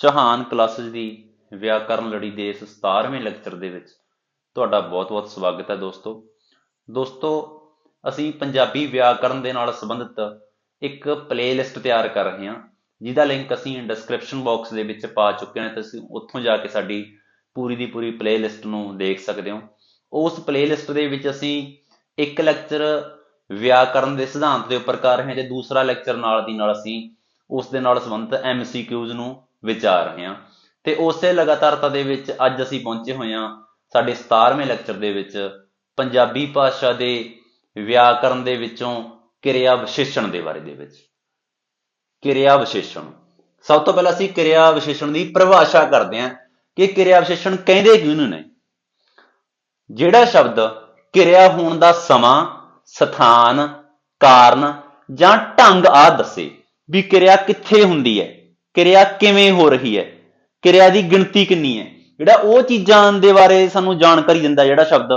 Chauhan classes ਦੀ ਵਿਆਕਰਨ ਲੜੀ ਦੇ ਇਸ 17ਵੇਂ ਲੈਕਚਰ ਦੇ ਵਿੱਚ ਤੁਹਾਡਾ ਬਹੁਤ-ਬਹੁਤ ਸਵਾਗਤ ਹੈ ਦੋਸਤੋ। ਦੋਸਤੋ, ਅਸੀਂ ਪੰਜਾਬੀ ਵਿਆਕਰਨ ਦੇ ਨਾਲ ਸੰਬੰਧਿਤ ਇੱਕ ਪਲੇਲਿਸਟ ਤਿਆਰ ਕਰ ਰਹੇ ਹਾਂ, ਜਿਹਦਾ ਲਿੰਕ ਅਸੀਂ ਡਿਸਕ੍ਰਿਪਸ਼ਨ ਬਾਕਸ ਦੇ ਵਿੱਚ ਪਾ ਚੁੱਕੇ ਹਾਂ ਤੁਸੀਂ ਉੱਥੋਂ ਜਾ ਕੇ ਸਾਡੀ ਪੂਰੀ ਦੀ ਪੂਰੀ ਪਲੇਲਿਸਟ ਨੂੰ ਦੇਖ ਸਕਦੇ ਹੋ। ਉਸ ਪਲੇਲਿਸਟ ਦੇ ਵਿੱਚ ਅਸੀਂ ਇੱਕ ਲੈਕਚਰ ਵਿਆਕਰਨ ਦੇ ਸਿਧਾਂਤ ਦੇ ਉੱਪਰ ਕਰ ਰਹੇ ਹਾਂ ਤੇ ਦੂਸਰਾ ਲੈਕਚਰ ਨਾਲ ਦੀ ਨਾਲ ਅਸੀਂ ਉਸ ਦੇ ਨਾਲ ਸੰਬੰਧਿਤ ਐਮਸੀਕਿਊਜ਼ ਨੂੰ ਵਿਚਾਰ ਰਹੇ ਹਾਂ। ਤੇ ਉਸੇ ਲਗਾਤਾਰਤਾ ਦੇ ਵਿੱਚ ਅੱਜ ਅਸੀਂ ਪਹੁੰਚੇ ਹੋਏ ਹਾਂ ਸਾਡੇ 17ਵੇਂ ਲੈਕਚਰ ਦੇ ਵਿੱਚ ਪੰਜਾਬੀ ਭਾਸ਼ਾ ਦੇ ਵਿਆਕਰਨ ਦੇ ਵਿੱਚੋਂ ਕਿਰਿਆ ਵਿਸ਼ੇਸ਼ਣ ਦੇ ਬਾਰੇ ਦੇ ਵਿੱਚ। ਕਿਰਿਆ ਵਿਸ਼ੇਸ਼ਣ ਸਭ ਤੋਂ ਪਹਿਲਾਂ ਅਸੀਂ ਕਿਰਿਆ ਵਿਸ਼ੇਸ਼ਣ ਦੀ ਪਰਿਭਾਸ਼ਾ ਕਰਦੇ ਹਾਂ ਕਿ ਕਿਰਿਆ ਵਿਸ਼ੇਸ਼ਣ ਕਹਿੰਦੇ ਕਿਹਨੂੰ ਨੇ? ਜਿਹੜਾ ਸ਼ਬਦ ਕਿਰਿਆ ਹੋਣ ਦਾ ਸਮਾਂ, ਸਥਾਨ, ਕਾਰਨ ਜਾਂ ਢੰਗ ਆ ਦੱਸੇ ਵੀ ਕਿਰਿਆ ਕਿੱਥੇ ਹੁੰਦੀ ਹੈ। ਕਿਰਿਆ ਕਿਵੇਂ ਹੋ ਰਹੀ ਹੈ? ਕਿਰਿਆ ਦੀ ਗਿਣਤੀ ਕਿੰਨੀ ਹੈ? ਜਿਹੜਾ ਉਹ ਚੀਜ਼ਾਂ ਦੇ ਬਾਰੇ ਸਾਨੂੰ ਜਾਣਕਾਰੀ ਦਿੰਦਾ ਜਿਹੜਾ ਸ਼ਬਦ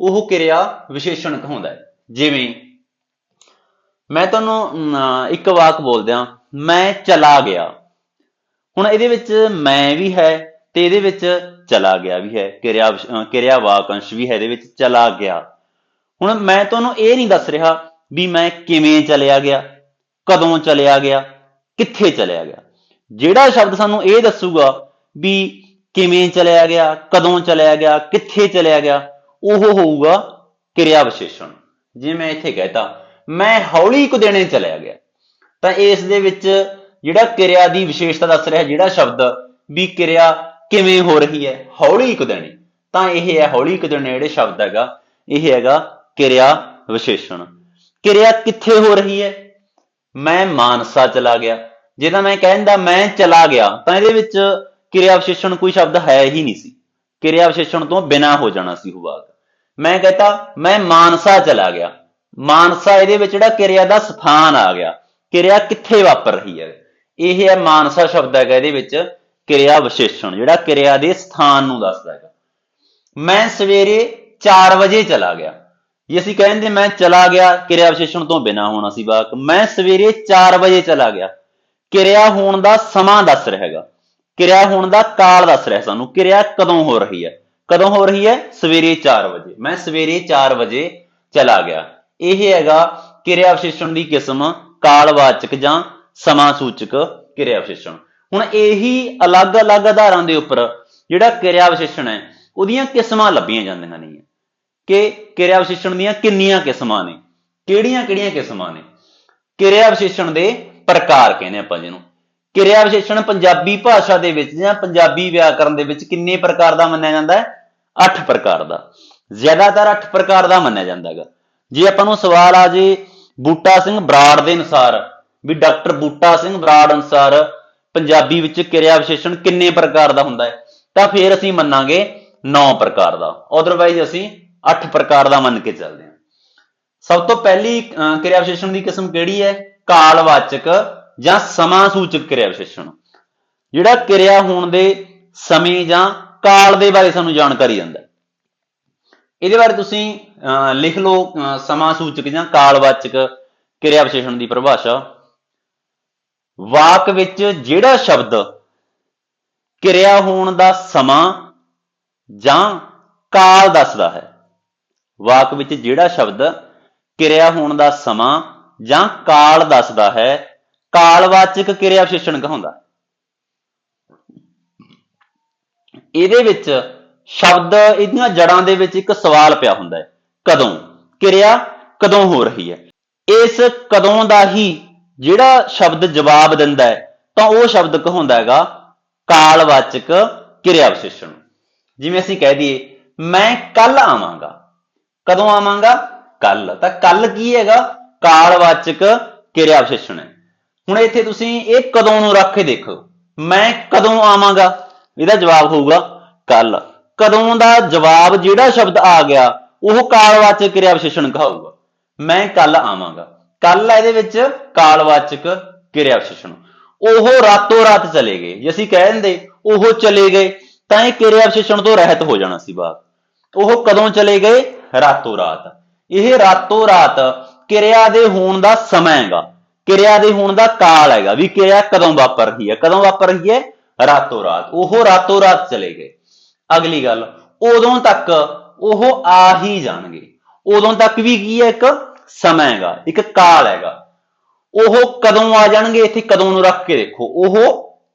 ਉਹ ਕਿਰਿਆ ਵਿਸ਼ੇਸ਼ਣ ਕਹਾਉਂਦਾ ਹੈ। ਜਿਵੇਂ ਮੈਂ ਤੁਹਾਨੂੰ ਅਮ, ਇੱਕ ਵਾਕ ਬੋਲਦਿਆਂ ਮੈਂ ਚਲਾ ਗਿਆ। ਹੁਣ ਇਹਦੇ ਵਿੱਚ ਮੈਂ ਵੀ ਹੈ ਤੇ ਇਹਦੇ ਵਿੱਚ ਚਲਾ ਗਿਆ ਵੀ ਹੈ। ਕਿਰਿਆ ਵਿਸ਼- ਅਹ, ਕਿਰਿਆ ਵਾਕੰਸ਼ ਵੀ ਹੈ ਇਹਦੇ ਵਿੱਚ ਚਲਾ ਗਿਆ। ਹੁਣ ਮੈਂ ਤੁਹਾਨੂੰ ਇਹ ਨਹੀਂ ਦੱਸ ਰਿਹਾ ਵੀ ਮੈਂ ਕਿਵੇਂ ਚਲਿਆ ਗਿਆ ਕਦੋਂ ਚਲਿਆ ਗਿਆ ਕਿੱਥੇ ਚਲਿਆ ਗਿਆ। ਜਿਹੜਾ ਸ਼ਬਦ ਸਾਨੂੰ ਇਹ ਦੱਸੂਗਾ ਵੀ ਕਿਵੇਂ ਚਲਿਆ ਗਿਆ, ਕਦੋਂ ਚਲਿਆ ਗਿਆ, ਕਿੱਥੇ ਚਲਿਆ ਗਿਆ, ਉਹ ਹੋਊਗਾ ਕਿਰਿਆ ਵਿਸ਼ੇਸ਼ਣ ਜੇ ਮੈਂ ਇੱਥੇ ਕਹਿਤਾ, ਮੈਂ ਹੌਲੀ ਕੁ ਦੇਣੇ ਚਲਿਆ ਗਿਆ। ਤਾਂ ਇਸ ਦੇ ਵਿੱਚ ਜਿਹੜਾ ਕਿਰਿਆ ਦੀ ਵਿਸ਼ੇਸ਼ਤਾ ਦੱਸ ਰਿਹਾ, ਜਿਹੜਾ ਸ਼ਬਦ, ਵੀ ਕਿਰਿਆ ਕਿਵੇਂ ਹੋ ਰਹੀ ਹੈ, ਹੌਲੀ ਕੁ ਦੇਣੇ। ਤਾਂ ਇਹ ਹੈ ਹੌਲੀ ਕੁ ਦੇਣੇ ਜਿਹੜੇ ਸ਼ਬਦ ਹੈਗਾ, ਇਹ ਹੈਗਾ ਕਿਰਿਆ ਵਿਸ਼ੇਸ਼ਣ ਕਿਰਿਆ ਕਿੱਥੇ ਹੋ ਰਹੀ ਹੈ? ਮੈਂ ਮਾਨਸਾ ਚਲਾ ਗਿਆ। ਜੇ ਤਾਂ ਮੈਂ ਕਹਿੰਦਾ ਮੈਂ ਚਲਾ ਗਿਆ, ਤਾਂ ਇਹਦੇ ਵਿੱਚ ਕਿਰਿਆ ਵਿਸ਼ੇਸ਼ਣ ਕੋਈ ਸ਼ਬਦ ਹੈ ਹੀ ਨਹੀਂ ਸੀ। ਕਿਰਿਆ ਵਿਸ਼ੇਸ਼ਣ ਤੋਂ ਬਿਨਾ ਹੋ ਜਾਣਾ ਸੀ ਉਹ ਵਾਕ ਮੈਂ ਕਹਤਾ, ਮੈਂ ਮਾਨਸਾ ਚਲਾ ਗਿਆ। ਮਾਨਸਾ ਇਹਦੇ ਵਿੱਚ ਜਿਹੜਾ ਕਿਰਿਆ ਦਾ ਸਥਾਨ ਆ ਗਿਆ। ਕਿਰਿਆ ਕਿੱਥੇ ਵਾਪਰ ਰਹੀ ਹੈ? ਇਹ ਹੈ ਮਾਨਸਾ ਸ਼ਬਦ ਹੈਗਾ ਇਹਦੇ ਵਿੱਚ ਕਿਰਿਆ ਵਿਸ਼ੇਸ਼ਣ ਜਿਹੜਾ ਕਿਰਿਆ ਦੇ ਸਥਾਨ ਨੂੰ ਦੱਸਦਾ ਹੈਗਾ। ਮੈਂ ਸਵੇਰੇ 4 ਵਜੇ ਚਲਾ ਗਿਆ। ਜੇ ਅਸੀਂ ਕਹਿੰਦੇ ਮੈਂ ਚਲਾ ਗਿਆ ਕਿਰਿਆ ਵਿਸ਼ੇਸ਼ਣ ਤੋਂ ਬਿਨਾ ਹੋਣਾ ਸੀ ਵਾਕ ਮੈਂ ਸਵੇਰੇ 4 ਵਜੇ ਚਲਾ ਗਿਆ। ਕਿਰਿਆ ਹੋਣ ਦਾ ਸਮਾਂ ਦੱਸ ਰਿਹਾ ਹੈਗਾ। ਕਿਰਿਆ ਹੋਣ ਦਾ ਕਾਲ ਦੱਸ ਰਿਹਾ ਸਾਨੂੰ। ਕਿਰਿਆ ਕਦੋਂ ਹੋ ਰਹੀ ਹੈ? ਕਦੋਂ ਹੋ ਰਹੀ ਹੈ? ਸਵੇਰੇ 4 ਵਜੇ। ਮੈਂ ਸਵੇਰੇ 4 ਵਜੇ ਚਲਾ ਗਿਆ। ਇਹ ਹੈਗਾ ਕਿਰਿਆ ਵਿਸ਼ੇਸ਼ਣ ਦੀ ਕਿਸਮ ਕਾਲਵਾਚਕ ਜਾਂ ਸਮਾਂ ਸੂਚਕ ਕਿਰਿਆ ਵਿਸ਼ੇਸ਼ਣ। ਹੁਣ ਇਹੀ ਅਲੱਗ-ਅਲੱਗ ਆਧਾਰਾਂ ਦੇ ਉੱਪਰ ਜਿਹੜਾ ਕਿਰਿਆ ਵਿਸ਼ੇਸ਼ਣ ਹੈ, ਉਹਦੀਆਂ ਕਿਸਮਾਂ ਲੱਭੀਆਂ ਜਾਂਦੀਆਂ ਨੇ। ਕਿ ਕਿਰਿਆ ਵਿਸ਼ੇਸ਼ਣ ਦੀਆਂ ਕਿੰਨੀਆਂ ਕਿਸਮਾਂ ਨੇ? ਕਿਹੜੀਆਂ-ਕਿਹੜੀਆਂ ਕਿਸਮਾਂ ਨੇ? ਕਿਰਿਆ ਵਿਸ਼ੇਸ਼ਣ ਦੇ ਪ੍ਰਕਾਰ ਕਹਿੰਦੇ ਆਪਾਂ ਜਿਹਨੂੰ। ਕਿਰਿਆ ਵਿਸ਼ੇਸ਼ਣ ਪੰਜਾਬੀ ਭਾਸ਼ਾ ਦੇ ਵਿੱਚ ਜਾਂ ਪੰਜਾਬੀ ਵਿਆਕਰਨ ਦੇ ਵਿੱਚ ਕਿੰਨੇ ਪ੍ਰਕਾਰ ਦਾ ਮੰਨਿਆ ਜਾਂਦਾ ਹੈ? 8 ਪ੍ਰਕਾਰ ਦਾ। ਜ਼ਿਆਦਾਤਰ 8 ਪ੍ਰਕਾਰ ਦਾ ਮੰਨਿਆ ਜਾਂਦਾ ਹੈਗਾ। ਜੇ ਆਪਾਂ ਨੂੰ ਸਵਾਲ ਆ ਜੇ ਬੂਟਾ ਸਿੰਘ ਬਰਾੜ ਦੇ ਅਨੁਸਾਰ, ਵੀ ਡਾਕਟਰ ਬੂਟਾ ਸਿੰਘ ਬਰਾੜ ਅਨੁਸਾਰ ਪੰਜਾਬੀ ਵਿੱਚ ਕਿਰਿਆ ਵਿਸ਼ੇਸ਼ਣ ਕਿੰਨੇ ਪ੍ਰਕਾਰ ਦਾ ਹੁੰਦਾ ਹੈ? ਤਾਂ ਫਿਰ ਅਸੀਂ ਮੰਨਾਂਗੇ 9 ਪ੍ਰਕਾਰ ਦਾ। ਅਦਰਵਾਈਜ਼ ਅਸੀਂ 8 ਪ੍ਰਕਾਰ ਦਾ ਮੰਨ ਕੇ ਚੱਲਦੇ ਹਾਂ। ਸਭ ਤੋਂ ਪਹਿਲੀ ਕਿਰਿਆ ਵਿਸ਼ੇਸ਼ਣ ਦੀ ਕਿਸਮ ਕਿਹੜੀ ਹੈ? ਕਾਲਵਾਚਕ ਜਾਂ ਸਮਾਂ ਸੂਚਕ ਕਿਰਿਆ ਵਿਸ਼ੇਸ਼ਣ। ਜਿਹੜਾ ਕਿਰਿਆ ਹੋਣ ਦੇ ਸਮੇਂ ਜਾਂ ਕਾਲ ਦੇ ਬਾਰੇ ਸਾਨੂੰ ਜਾਣਕਾਰੀ ਦਿੰਦਾ ਇਹਦੇ ਬਾਰੇ ਤੁਸੀਂ ਅਹ, ਲਿਖ ਲਓ ਅਹ, ਸਮਾਂ ਸੂਚਕ ਜਾਂ ਕਾਲਵਾਚਕ ਕਿਰਿਆ ਵਿਸ਼ੇਸ਼ਣ ਦੀ ਪਰਿਭਾਸ਼ਾ। ਵਾਕ ਵਿੱਚ ਜਿਹੜਾ ਸ਼ਬਦ ਕਿਰਿਆ ਹੋਣ ਦਾ ਸਮਾਂ ਜਾਂ ਕਾਲ ਦੱਸਦਾ ਹੈ ਵਾਕ ਵਿੱਚ ਜਿਹੜਾ ਸ਼ਬਦ ਕਿਰਿਆ ਹੋਣ ਦਾ ਸਮਾਂ ਜਾਂ ਕਾਲ ਦੱਸਦਾ ਹੈ, ਕਾਲਵਾਚਕ ਕਿਰਿਆ ਵਿਸ਼ੇਸ਼ਣ ਕਹਾਉਂਦਾ ਇਹਦੇ ਵਿੱਚ ਸ਼ਬਦ ਇਹਦੀਆਂ ਜੜਾਂ ਦੇ ਵਿੱਚ ਇੱਕ ਸਵਾਲ ਪਿਆ ਹੁੰਦਾ ਹੈ, ਕਦੋਂ ਕਿਰਿਆ ਕਦੋਂ ਹੋ ਰਹੀ ਹੈ? ਇਸ ਕਦੋਂ ਦਾ ਹੀ ਜਿਹੜਾ ਸ਼ਬਦ ਜਵਾਬ ਦਿੰਦਾ ਹੈ, ਤਾਂ ਉਹ ਸ਼ਬਦ ਕਹਾਉਂਦਾ ਹੈਗਾ ਕਾਲਵਾਚਕ ਕਿਰਿਆ ਵਿਸ਼ੇਸ਼ਣ। ਜਿਵੇਂ ਅਸੀਂ ਕਹਿ ਦਈਏ, ਮੈਂ ਕੱਲ ਆਵਾਂਗਾ। ਕਦੋਂ ਆਵਾਂਗਾ? ਕੱਲ ਤਾਂ ਕੱਲ ਕੀ ਹੈਗਾ? ਕਾਲਵਾਚਕ ਕਿਰਿਆ ਵਿਸ਼ੇਸ਼ਣ ਹੈ। ਹੁਣ ਇੱਥੇ ਤੁਸੀਂ ਇਹ ਕਦੋਂ ਨੂੰ ਰੱਖ ਕੇ ਦੇਖੋ? ਮੈਂ ਕਦੋਂ ਆਵਾਂਗਾ? ਇਹਦਾ ਜਵਾਬ ਹੋਊਗਾ ਕੱਲ ਕਦੋਂ ਦਾ ਜਵਾਬ ਜਿਹੜਾ ਸ਼ਬਦ ਆ ਗਿਆ, ਉਹ ਕਾਲਵਾਚਕ ਕਿਰਿਆ ਵਿਸ਼ੇਸ਼ਣ ਕਹਾਊਗਾ ਮੈਂ ਕੱਲ ਆਵਾਂਗਾ। ਕੱਲ ਇਹਦੇ ਵਿੱਚ ਕਾਲਵਾਚਕ ਕਿਰਿਆ ਵਿਸ਼ੇਸ਼ਣ। ਉਹ ਰਾਤੋਂ ਰਾਤ ਚਲੇ ਗਏ। ਜੇ ਅਸੀਂ ਕਹਿ ਦਿੰਦੇ, ਉਹ ਚਲੇ ਗਏ, ਤਾਂ ਇਹ ਕਿਰਿਆ ਵਿਸ਼ੇਸ਼ਣ ਤੋਂ ਰਹਿਤ ਹੋ ਜਾਣਾ ਸੀ ਬਾਤ ਉਹ ਕਦੋਂ ਚਲੇ ਗਏ? ਰਾਤੋਂ ਰਾਤ ਇਹ ਰਾਤੋਂ ਰਾਤ ਕਿਰਿਆ ਦੇ ਹੋਣ ਦਾ ਸਮਾਂ ਹੈਗਾ। ਕਿਰਿਆ ਦੇ ਹੋਣ ਦਾ ਕਾਲ ਹੈਗਾ ਵੀ ਕਿਰਿਆ ਕਦੋਂ ਵਾਪਰ ਰਹੀ ਹੈ, ਕਦੋਂ ਵਾਪਰ ਰਹੀ ਹੈ? ਰਾਤੋਂ ਰਾਤ। ਉਹ ਰਾਤੋਂ ਰਾਤ ਚਲੇ ਗਏ। ਅਗਲੀ ਗੱਲ, ਉਦੋਂ ਤੱਕ ਉਹ ਆ ਹੀ ਜਾਣਗੇ। ਉਦੋਂ ਤੱਕ ਵੀ ਕੀ ਹੈ ਇੱਕ ਸਮਾਂ ਹੈਗਾ, ਇੱਕ ਕਾਲ ਹੈਗਾ। ਉਹ ਕਦੋਂ ਆ ਜਾਣਗੇ, ਇੱਥੇ ਕਦੋਂ ਨੂੰ ਰੱਖ ਕੇ ਦੇਖੋ। ਉਹ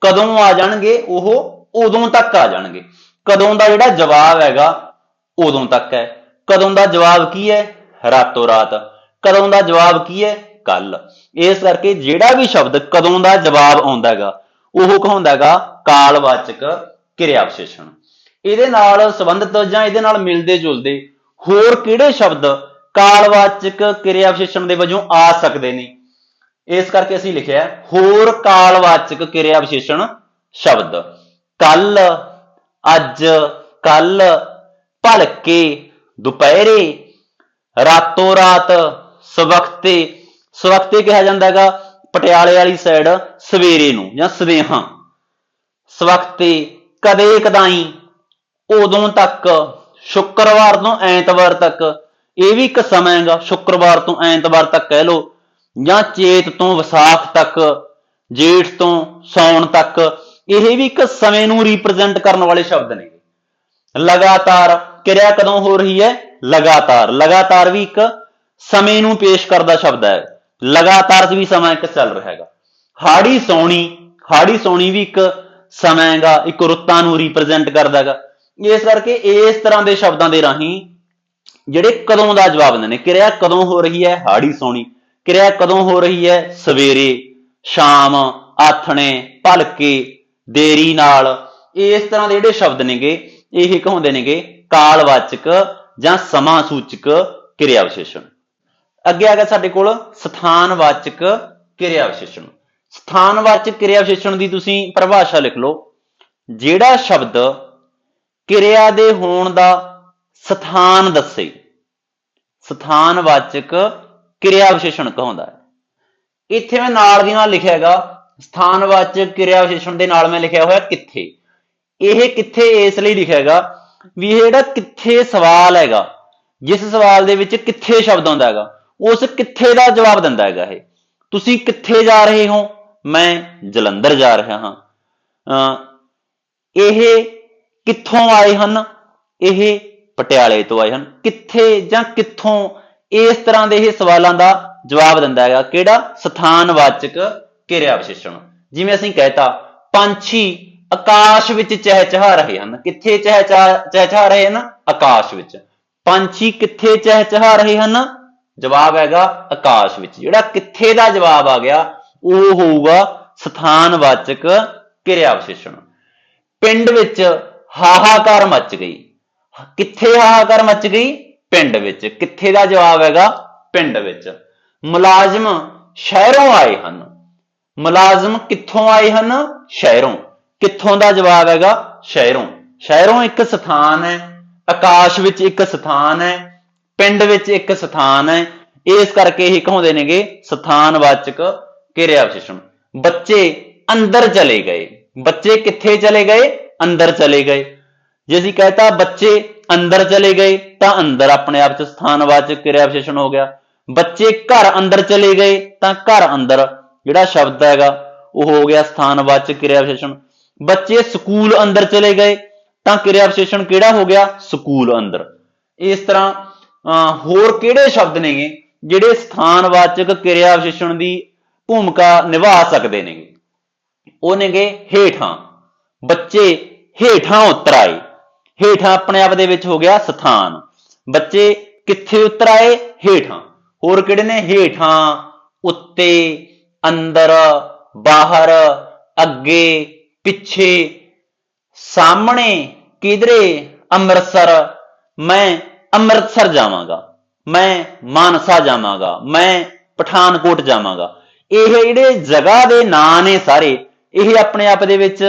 ਕਦੋਂ ਆ ਜਾਣਗੇ, ਉਹ ਉਦੋਂ ਤੱਕ ਆ ਜਾਣਗੇ। ਕਦੋਂ ਦਾ ਜਿਹੜਾ ਜਵਾਬ ਹੈਗਾ, ਉਦੋਂ ਤੱਕ ਹੈ। ਕਦੋਂ ਦਾ ਜਵਾਬ ਕੀ ਹੈ? ਰਾਤੋਂ ਰਾਤ। ਕਦੋਂ ਦਾ ਜਵਾਬ ਕੀ ਹੈ? ਕੱਲ ਇਸ ਕਰਕੇ ਜਿਹੜਾ ਵੀ ਸ਼ਬਦ ਕਦੋਂ ਦਾ ਜਵਾਬ ਆਉਂਦਾ ਹੈਗਾ, ਉਹ ਕਹਾਉਂਦਾ ਹੈਗਾ ਕਾਲਵਾਚਕ ਕਿਰਿਆ ਵਿਸ਼ੇਸ਼ਣ ਇਹਦੇ ਨਾਲ ਸੰਬੰਧਿਤ ਜਾਂ ਇਹਦੇ ਨਾਲ ਮਿਲਦੇ ਜੁਲਦੇ ਹੋਰ ਕਿਹੜੇ ਸ਼ਬਦ ਕਾਲਵਾਚਕ ਕਿਰਿਆ ਵਿਸ਼ੇਸ਼ਣ ਦੇ ਵਜੋਂ ਆ ਸਕਦੇ ਨੇ? ਇਸ ਕਰਕੇ ਅਸੀਂ ਲਿਖਿਆ ਹੋਰ ਕਾਲਵਾਚਕ ਕਿਰਿਆ ਵਿਸ਼ੇਸ਼ਣ ਸ਼ਬਦ। ਕੱਲ ਅੱਜ ਕੱਲ ਭਲਕੇ, ਦੁਪਹਿਰੇ, ਰਾਤੋਂ ਰਾਤ ਸਵਖਤੇ ਸਵਖਤੇ ਕਿਹਾ ਜਾਂਦਾ ਹੈਗਾ ਪਟਿਆਲੇ ਵਾਲੀ ਸਾਈਡ ਸਵੇਰੇ ਨੂੰ ਜਾਂ ਸਵੇਹਾਂ ਸਵਖਤੇ ਕਦੇ ਕਦਾਈ, ਉਦੋਂ ਤੱਕ, ਸ਼ੁੱਕਰਵਾਰ ਤੋਂ ਐਤਵਾਰ ਤੱਕ, ਇਹ ਵੀ ਇੱਕ ਸਮਾਂ ਹੈਗਾ, ਸ਼ੁੱਕਰਵਾਰ ਤੋਂ ਐਤਵਾਰ ਤੱਕ ਕਹਿ ਲਓ, ਜਾਂ ਚੇਤ ਤੋਂ ਵਿਸਾਖ ਤੱਕ, ਜੇਠ ਤੋਂ ਸਾਉਣ ਤੱਕ, ਇਹ ਵੀ ਇੱਕ ਸਮੇਂ ਨੂੰ ਰਿਪਰੈਜ਼ੈਂਟ ਕਰਨ ਵਾਲੇ ਸ਼ਬਦ ਨੇ। ਲਗਾਤਾਰ ਕਿਰਿਆ ਕਦੋਂ ਹੋ ਰਹੀ ਹੈ? ਲਗਾਤਾਰ। ਲਗਾਤਾਰ ਵੀ ਇੱਕ ਸਮੇਂ ਨੂੰ ਪੇਸ਼ ਕਰਦਾ ਸ਼ਬਦ ਹੈ। ਲਗਾਤਾਰ 'ਚ ਵੀ ਸਮਾਂ ਇੱਕ ਚੱਲ ਰਿਹਾ ਹੈਗਾ। ਹਾੜੀ ਸੌਣੀ ਹਾੜੀ ਸੌਣੀ ਵੀ ਇੱਕ ਸਮਾਂ ਹੈਗਾ, ਇੱਕ ਰੁੱਤਾਂ ਨੂੰ ਰਿਪਰੈਜ਼ੈਂਟ ਕਰਦਾ ਹੈਗਾ। ਇਸ ਕਰਕੇ ਇਸ ਤਰ੍ਹਾਂ ਦੇ ਸ਼ਬਦਾਂ ਦੇ ਰਾਹੀਂ ਜਿਹੜੇ ਕਦੋਂ ਦਾ ਜਵਾਬ ਦਿੰਦੇ ਨੇ, ਕਿਰਿਆ ਕਦੋਂ ਹੋ ਰਹੀ ਹੈ? ਹਾੜੀ ਸੌਣੀ। ਕਿਰਿਆ ਕਦੋਂ ਹੋ ਰਹੀ ਹੈ? ਸਵੇਰੇ, ਸ਼ਾਮ, ਆਥਣੇ, ਭਲਕੇ, ਦੇਰੀ ਨਾਲ। ਇਸ ਤਰ੍ਹਾਂ ਦੇ ਜਿਹੜੇ ਸ਼ਬਦ ਨੇਗੇ, ਇਹ ਕਹਾਉਂਦੇ ਨੇਗੇ ਕਾਲਵਾਚਕ ਜਾਂ ਸਮਾਂ ਸੂਚਕ ਕਿਰਿਆ ਵਿਸ਼ੇਸ਼ਣ ਅੱਗੇ ਆ ਗਿਆ ਸਾਡੇ ਕੋਲ ਸਥਾਨਵਾਚਕ ਕਿਰਿਆ ਵਿਸ਼ੇਸ਼ਣ ਸਥਾਨਵਾਚਕ ਕਿਰਿਆ ਵਿਸ਼ੇਸ਼ਣ ਦੀ ਤੁਸੀਂ ਪਰਿਭਾਸ਼ਾ ਲਿਖ ਲਓ। ਜਿਹੜਾ ਸ਼ਬਦ ਕਿਰਿਆ ਦੇ ਹੋਣ ਦਾ ਸਥਾਨ ਦੱਸੇ, ਸਥਾਨਵਾਚਕ ਕਿਰਿਆ ਵਿਸ਼ੇਸ਼ਣ ਕਹਾਉਂਦਾ ਹੈ। ਇੱਥੇ ਮੈਂ ਨਾਲ ਦੀ ਨਾਲ ਲਿਖਿਆ ਹੈਗਾ, ਸਥਾਨਵਾਚਕ ਕਿਰਿਆ ਵਿਸ਼ੇਸ਼ਣ ਦੇ ਨਾਲ ਮੈਂ ਲਿਖਿਆ ਹੋਇਆ ਕਿੱਥੇ। ਇਹ ਕਿੱਥੇ ਇਸ ਲਈ ਲਿਖਿਆ ਹੈਗਾ ਵੀ ਇਹ ਜਿਹੜਾ ਕਿੱਥੇ ਸਵਾਲ ਹੈਗਾ, ਜਿਸ ਸਵਾਲ ਦੇ ਵਿੱਚ ਕਿੱਥੇ ਸ਼ਬਦ ਆਉਂਦਾ ਹੈਗਾ ਉਸ ਕਿੱਥੇ ਦਾ ਜਵਾਬ ਦਿੰਦਾ ਹੈਗਾ ਇਹ? ਤੁਸੀਂ ਕਿੱਥੇ ਜਾ ਰਹੇ ਹੋ? ਮੈਂ ਜਲੰਧਰ ਜਾ ਰਿਹਾ ਹਾਂ। ਅਹ ਇਹ ਕਿੱਥੋਂ ਆਏ ਹਨ? ਇਹ ਪਟਿਆਲੇ ਤੋਂ ਆਏ ਹਨ। ਕਿੱਥੇ ਜਾਂ ਕਿੱਥੋਂ? ਇਸ ਤਰ੍ਹਾਂ ਦੇ ਇਹ ਸਵਾਲਾਂ ਦਾ ਜਵਾਬ ਦਿੰਦਾ ਹੈਗਾ। ਕਿਹੜਾ? ਸਥਾਨਵਾਚਕ ਕਿਰਿਆ ਵਿਸ਼ੇਸ਼ਣ। ਜਿਵੇਂ ਅਸੀਂ ਕਹਿਤਾ, ਪੰਛੀ ਆਕਾਸ਼ ਵਿੱਚ ਚਹਿਚਹਾ ਰਹੇ ਹਨ। ਕਿੱਥੇ ਚਹਿਚਹਾ ਚਹਿਚਹਾ ਰਹੇ ਹਨ? ਆਕਾਸ਼ ਵਿੱਚ। ਪੰਛੀ ਕਿੱਥੇ ਚਹਿਚਹਾ ਰਹੇ ਹਨ? ਜਵਾਬ ਹੈਗਾ ਆਕਾਸ਼ ਵਿੱਚ। ਜਿਹੜਾ ਕਿੱਥੇ ਦਾ ਜਵਾਬ ਆ ਗਿਆ, ਉਹ ਹੋਊਗਾ ਸਥਾਨਵਾਚਕ ਕਿਰਿਆ ਵਿਸ਼ੇਸ਼ਣ ਪਿੰਡ ਵਿੱਚ ਹਾਹਾਕਾਰ ਮਚ ਗਈ। ਕਿੱਥੇ ਹਾਹਾਕਾਰ ਮਚ ਗਈ? ਪਿੰਡ ਵਿੱਚ। ਕਿੱਥੇ ਦਾ ਜਵਾਬ ਹੈਗਾ? ਪਿੰਡ ਵਿੱਚ। ਮੁਲਾਜ਼ਮ ਸ਼ਹਿਰੋਂ ਆਏ ਹਨ। ਮੁਲਾਜ਼ਮ ਕਿੱਥੋਂ ਆਏ ਹਨ? ਸ਼ਹਿਰੋਂ। ਕਿੱਥੋਂ ਦਾ ਜਵਾਬ ਹੈਗਾ? ਸ਼ਹਿਰੋਂ। ਸ਼ਹਿਰੋਂ ਇੱਕ ਸਥਾਨ ਹੈ। ਆਕਾਸ਼ ਵਿੱਚ ਇੱਕ ਸਥਾਨ ਹੈ। ਪਿੰਡ ਵਿੱਚ ਇੱਕ ਸਥਾਨ ਹੈ। ਇਸ ਕਰਕੇ ਇਹ ਕਹਾਉਂਦੇ ਨੇਗੇ ਸਥਾਨਵਾਚਕ ਕਿਰਿਆ ਵਿਸ਼ੇਸ਼ਣ ਬੱਚੇ ਅੰਦਰ ਚਲੇ ਗਏ। ਬੱਚੇ ਕਿੱਥੇ ਚਲੇ ਗਏ? ਅੰਦਰ ਚਲੇ ਗਏ। ਜੇ ਅਸੀਂ ਕਹਤਾ ਬੱਚੇ ਅੰਦਰ ਚਲੇ ਗਏ, ਤਾਂ ਅੰਦਰ ਆਪਣੇ ਆਪ ਚ ਸਥਾਨਵਾਚਕ ਕਿਰਿਆ ਵਿਸ਼ੇਸ਼ਣ ਹੋ ਗਿਆ। ਬੱਚੇ ਘਰ ਅੰਦਰ ਚਲੇ ਗਏ, ਤਾਂ ਘਰ ਅੰਦਰ ਜਿਹੜਾ ਸ਼ਬਦ ਹੈਗਾ, ਉਹ ਹੋ ਗਿਆ ਸਥਾਨਵਾਚਕ ਕਿਰਿਆ ਵਿਸ਼ੇਸ਼ਣ ਬੱਚੇ ਸਕੂਲ ਅੰਦਰ ਚਲੇ ਗਏ, ਤਾਂ ਕਿਰਿਆ ਵਿਸ਼ੇਸ਼ਣ ਕਿਹੜਾ ਹੋ ਗਿਆ? ਸਕੂਲ ਅੰਦਰ। ਇਸ ਤਰ੍ਹਾਂ ਹੋਰ ਕਿਹੜੇ ਸ਼ਬਦ ਨੇਗੇ ਜਿਹੜੇ ਸਥਾਨਵਾਚਕ ਕਿਰਿਆ ਵਿਸ਼ੇਸ਼ਣ ਦੀ ਭੂਮਿਕਾ ਨਿਭਾ ਸਕਦੇ ਨੇਗੇ? ਉਹ ਨੇਗੇ ਹੇਠਾਂ। ਬੱਚੇ ਹੇਠਾਂ ਉਤਰ ਆਏ ਹੇਠਾਂ ਆਪਣੇ ਆਪ ਦੇ ਵਿੱਚ ਹੋ ਗਿਆ ਸਥਾਨ। ਬੱਚੇ ਕਿੱਥੇ ਉਤਰ ਆਏ ਹੇਠਾਂ। ਹੋਰ ਕਿਹੜੇ ਨੇ? ਹੇਠਾਂ, ਉੱਤੇ, ਅੰਦਰ, ਬਾਹਰ, ਅੱਗੇ, ਪਿੱਛੇ, ਸਾਹਮਣੇ, ਕਿਧਰੇ? ਅੰਮ੍ਰਿਤਸਰ। ਮੈਂ ਅੰਮ੍ਰਿਤਸਰ ਜਾਵਾਂਗਾ, ਮੈਂ ਮਾਨਸਾ ਜਾਵਾਂਗਾ, ਮੈਂ ਪਠਾਨਕੋਟ ਜਾਵਾਂਗਾ। ਇਹ ਜਿਹੜੇ ਜਗ੍ਹਾ ਦੇ ਨਾਂ ਨੇ ਸਾਰੇ, ਇਹ ਆਪਣੇ ਆਪ ਦੇ ਵਿੱਚ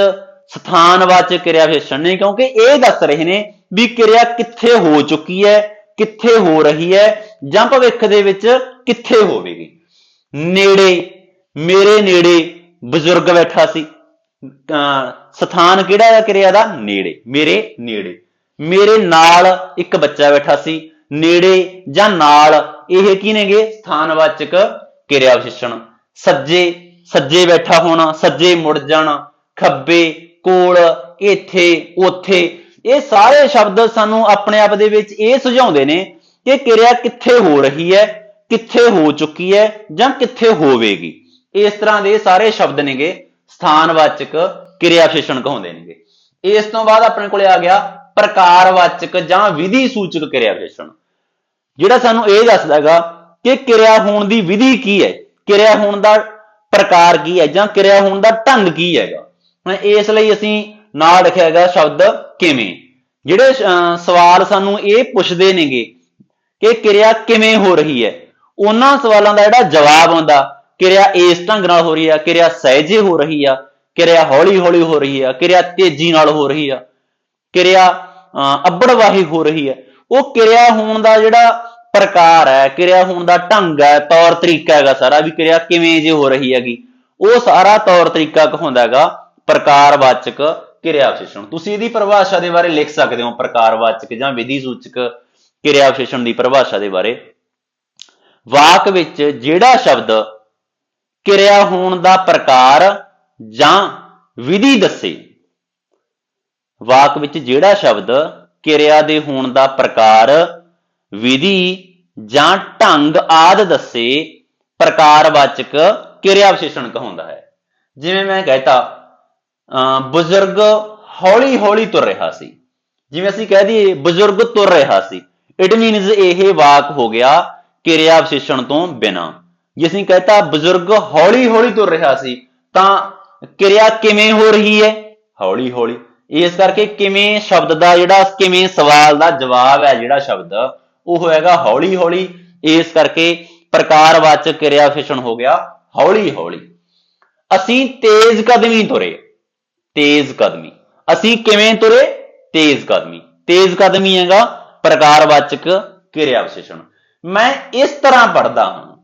ਸਥਾਨਵਾਚਕ ਕਿਰਿਆ ਵਿਸ਼ੇਸ਼ਣ ਨੇ, ਕਿਉਂਕਿ ਇਹ ਦੱਸ ਰਹੇ ਨੇ ਵੀ ਕਿਰਿਆ ਕਿੱਥੇ ਹੋ ਚੁੱਕੀ ਹੈ, ਕਿੱਥੇ ਹੋ ਰਹੀ ਹੈ, ਜਾਂ ਭਵਿੱਖ ਦੇ ਵਿੱਚ ਕਿੱਥੇ ਹੋਵੇਗੀ। ਨੇੜੇ, ਮੇਰੇ ਨੇੜੇ ਬਜ਼ੁਰਗ ਬੈਠਾ ਸੀ, ਅਹ ਸਥਾਨ ਕਿਹੜਾ ਹੈ ਕਿਰਿਆ ਦਾ? ਨੇੜੇ, ਮੇਰੇ ਨੇੜੇ। ਮੇਰੇ ਨਾਲ ਇੱਕ ਬੱਚਾ ਬੈਠਾ ਸੀ, ਨੇੜੇ ਜਾਂ ਨਾਲ, ਇਹ ਕੀ ਨੇਗੇ? ਸਥਾਨਵਾਚਕ ਕਿਰਿਆ ਵਿਸ਼ੇਸ਼ਣ ਸੱਜੇ ਸੱਜੇ ਬੈਠਾ ਹੋਣਾ, ਸੱਜੇ ਮੁੜ ਜਾਣਾ, ਖੱਬੇ, ਕੋਲ, ਇੱਥੇ, ਉੱਥੇ। ਇਹ ਸਾਰੇ ਸ਼ਬਦ ਸਾਨੂੰ ਆਪਣੇ ਆਪ ਦੇ ਵਿੱਚ ਇਹ ਸੁਝਾਉਂਦੇ ਨੇ ਕਿ ਕਿਰਿਆ ਕਿੱਥੇ ਹੋ ਰਹੀ ਹੈ, ਕਿੱਥੇ ਹੋ ਚੁੱਕੀ ਹੈ ਜਾਂ ਕਿੱਥੇ ਹੋਵੇਗੀ। ਇਸ ਤਰ੍ਹਾਂ ਦੇ ਸਾਰੇ ਸ਼ਬਦ ਨੇਗੇ, ਸਥਾਨਵਾਚਕ ਕਿਰਿਆ ਵਿਸ਼ੇਸ਼ਣ ਕਹਾਉਂਦੇ ਨੇਗੇ। ਇਸ ਤੋਂ ਬਾਅਦ ਆਪਣੇ ਕੋਲੇ ਆ ਗਿਆ ਪ੍ਰਕਾਰਵਾਚਕ ਜਾਂ ਵਿਧੀ ਸੂਚਕ ਕਿਰਿਆ ਵਿਸ਼ੇਸ਼ਣ ਜਿਹੜਾ ਸਾਨੂੰ ਇਹ ਦੱਸਦਾਗਾ ਕਿ ਕਿਰਿਆ ਹੋਣ ਦੀ ਵਿਧੀ ਕੀ ਹੈ? ਕਿਰਿਆ ਹੋਣ ਦਾ ਪ੍ਰਕਾਰ ਕੀ ਹੈ ਜਾਂ ਕਿਰਿਆ ਹੋਣ ਦਾ ਢੰਗ ਕੀ ਹੈਗਾ? ਹੁਣ ਇਸ ਲਈ ਅਸੀਂ ਨਾਲ ਰੱਖਿਆ ਹੈਗਾ ਸ਼ਬਦ ਕਿਵੇਂ? ਜਿਹੜੇ ਸਵਾਲ ਸਾਨੂੰ ਇਹ ਪੁੱਛਦੇ ਨੇਗੇ ਕਿ ਕਿਰਿਆ ਕਿਵੇਂ ਹੋ ਰਹੀ ਹੈ? ਉਹਨਾਂ ਸਵਾਲਾਂ ਦਾ ਜਿਹੜਾ ਜਵਾਬ ਆਉਂਦਾ, ਕਿਰਿਆ ਇਸ ਢੰਗ ਨਾਲ ਹੋ ਰਹੀ ਹੈ ਕਿਰਿਆ ਸਹਿਜੇ ਹੋ ਰਹੀ ਆ, ਕਿਰਿਆ ਹੌਲੀ ਹੌਲੀ ਹੋ ਰਹੀ ਆ, ਕਿਰਿਆ ਤੇਜ਼ੀ ਨਾਲ ਹੋ ਰਹੀ ਆ, ਕਿਰਿਆ ਅੱਬੜਵਾਹੀ ਹੋ ਰਹੀ ਹੈ। ਉਹ ਕਿਰਿਆ ਹੋਣ ਦਾ ਜਿਹੜਾ ਪ੍ਰਕਾਰ ਹੈ, ਕਿਰਿਆ ਹੋਣ ਦਾ ਢੰਗ ਹੈ, ਤੌਰ ਤਰੀਕਾ ਹੈਗਾ ਸਾਰਾ ਵੀ ਕਿਰਿਆ ਕਿਵੇਂ ਜੇ ਹੋ ਰਹੀ ਹੈਗੀ। ਉਹ ਸਾਰਾ ਤੌਰ ਤਰੀਕਾ ਕਹਾਉਂਦਾ ਹੈਗਾ, ਪ੍ਰਕਾਰਵਾਚਕ ਕਿਰਿਆ ਵਿਸ਼ੇਸ਼ਣ। ਤੁਸੀਂ ਇਹਦੀ ਪਰਿਭਾਸ਼ਾ ਦੇ ਬਾਰੇ ਲਿਖ ਸਕਦੇ ਹੋ, ਪ੍ਰਕਾਰਵਾਚਕ ਜਾਂ ਵਿਧੀ ਸੂਚਕ ਕਿਰਿਆ ਵਿਸ਼ੇਸ਼ਣ ਦੀ ਪਰਿਭਾਸ਼ਾ ਦੇ ਬਾਰੇ। ਵਾਕ ਵਿੱਚ ਜਿਹੜਾ ਸ਼ਬਦ ਕਿਰਿਆ ਹੋਣ ਦਾ ਪ੍ਰਕਾਰ ਜਾਂ ਵਿਧੀ ਦੱਸੇ ਵਾਕ ਵਿੱਚ ਜਿਹੜਾ ਸ਼ਬਦ ਕਿਰਿਆ ਦੇ ਹੋਣ ਦਾ ਪ੍ਰਕਾਰ, ਵਿਧੀ ਜਾਂ ਢੰਗ ਆਦ ਦੱਸੇ, ਪ੍ਰਕਾਰਵਾਚਕ ਕਿਰਿਆ ਵਿਸ਼ੇਸ਼ਣ ਕਹਾਉਂਦਾ ਹੈ। ਜਿਵੇਂ ਮੈਂ ਕਹਿਤਾ, ਅਹ ਬਜ਼ੁਰਗ ਹੌਲੀ ਹੌਲੀ ਤੁਰ ਰਿਹਾ ਸੀ। ਜਿਵੇਂ ਅਸੀਂ ਕਹਿ ਦਈਏ, ਬਜ਼ੁਰਗ ਤੁਰ ਰਿਹਾ ਸੀ। ਇਟ ਮੀਨਸ ਇਹ ਵਾਕ ਹੋ ਗਿਆ ਕਿਰਿਆ ਵਿਸ਼ੇਸ਼ਣ ਤੋਂ ਬਿਨਾ। ਜੇ ਅਸੀਂ ਕਹਤਾ, ਬਜ਼ੁਰਗ ਹੌਲੀ ਹੌਲੀ ਤੁਰ ਰਿਹਾ ਸੀ, ਤਾਂ ਕਿਰਿਆ ਕਿਵੇਂ ਹੋ ਰਹੀ ਹੈ? ਹੌਲੀ ਹੌਲੀ ਇਸ ਕਰਕੇ ਕਿਵੇਂ ਸ਼ਬਦ ਦਾ ਜਿਹੜਾ, ਕਿਵੇਂ ਸਵਾਲ ਦਾ ਜਵਾਬ ਹੈ ਜਿਹੜਾ ਸ਼ਬਦ, ਉਹ ਹੈਗਾ ਹੌਲੀ ਹੌਲੀ। ਇਸ ਕਰਕੇ ਪ੍ਰਕਾਰਵਾਚਕ ਕਿਰਿਆ ਵਿਸ਼ੇਸ਼ਣ ਹੋ ਗਿਆ ਹੌਲੀ ਹੌਲੀ। ਅਸੀਂ ਤੇਜ਼ ਕਦਮੀ ਤੁਰੇ, ਤੇਜ਼ ਕਦਮੀ। ਅਸੀਂ ਕਿਵੇਂ ਤੁਰੇ? ਤੇਜ਼ ਕਦਮੀ। ਤੇਜ਼ ਕਦਮੀ ਹੈਗਾ ਪ੍ਰਕਾਰਵਾਚਕ ਕਿਰਿਆ ਵਿਸ਼ੇਸ਼ਣ ਮੈਂ ਇਸ ਤਰ੍ਹਾਂ ਪੜਦਾ ਹਾਂ,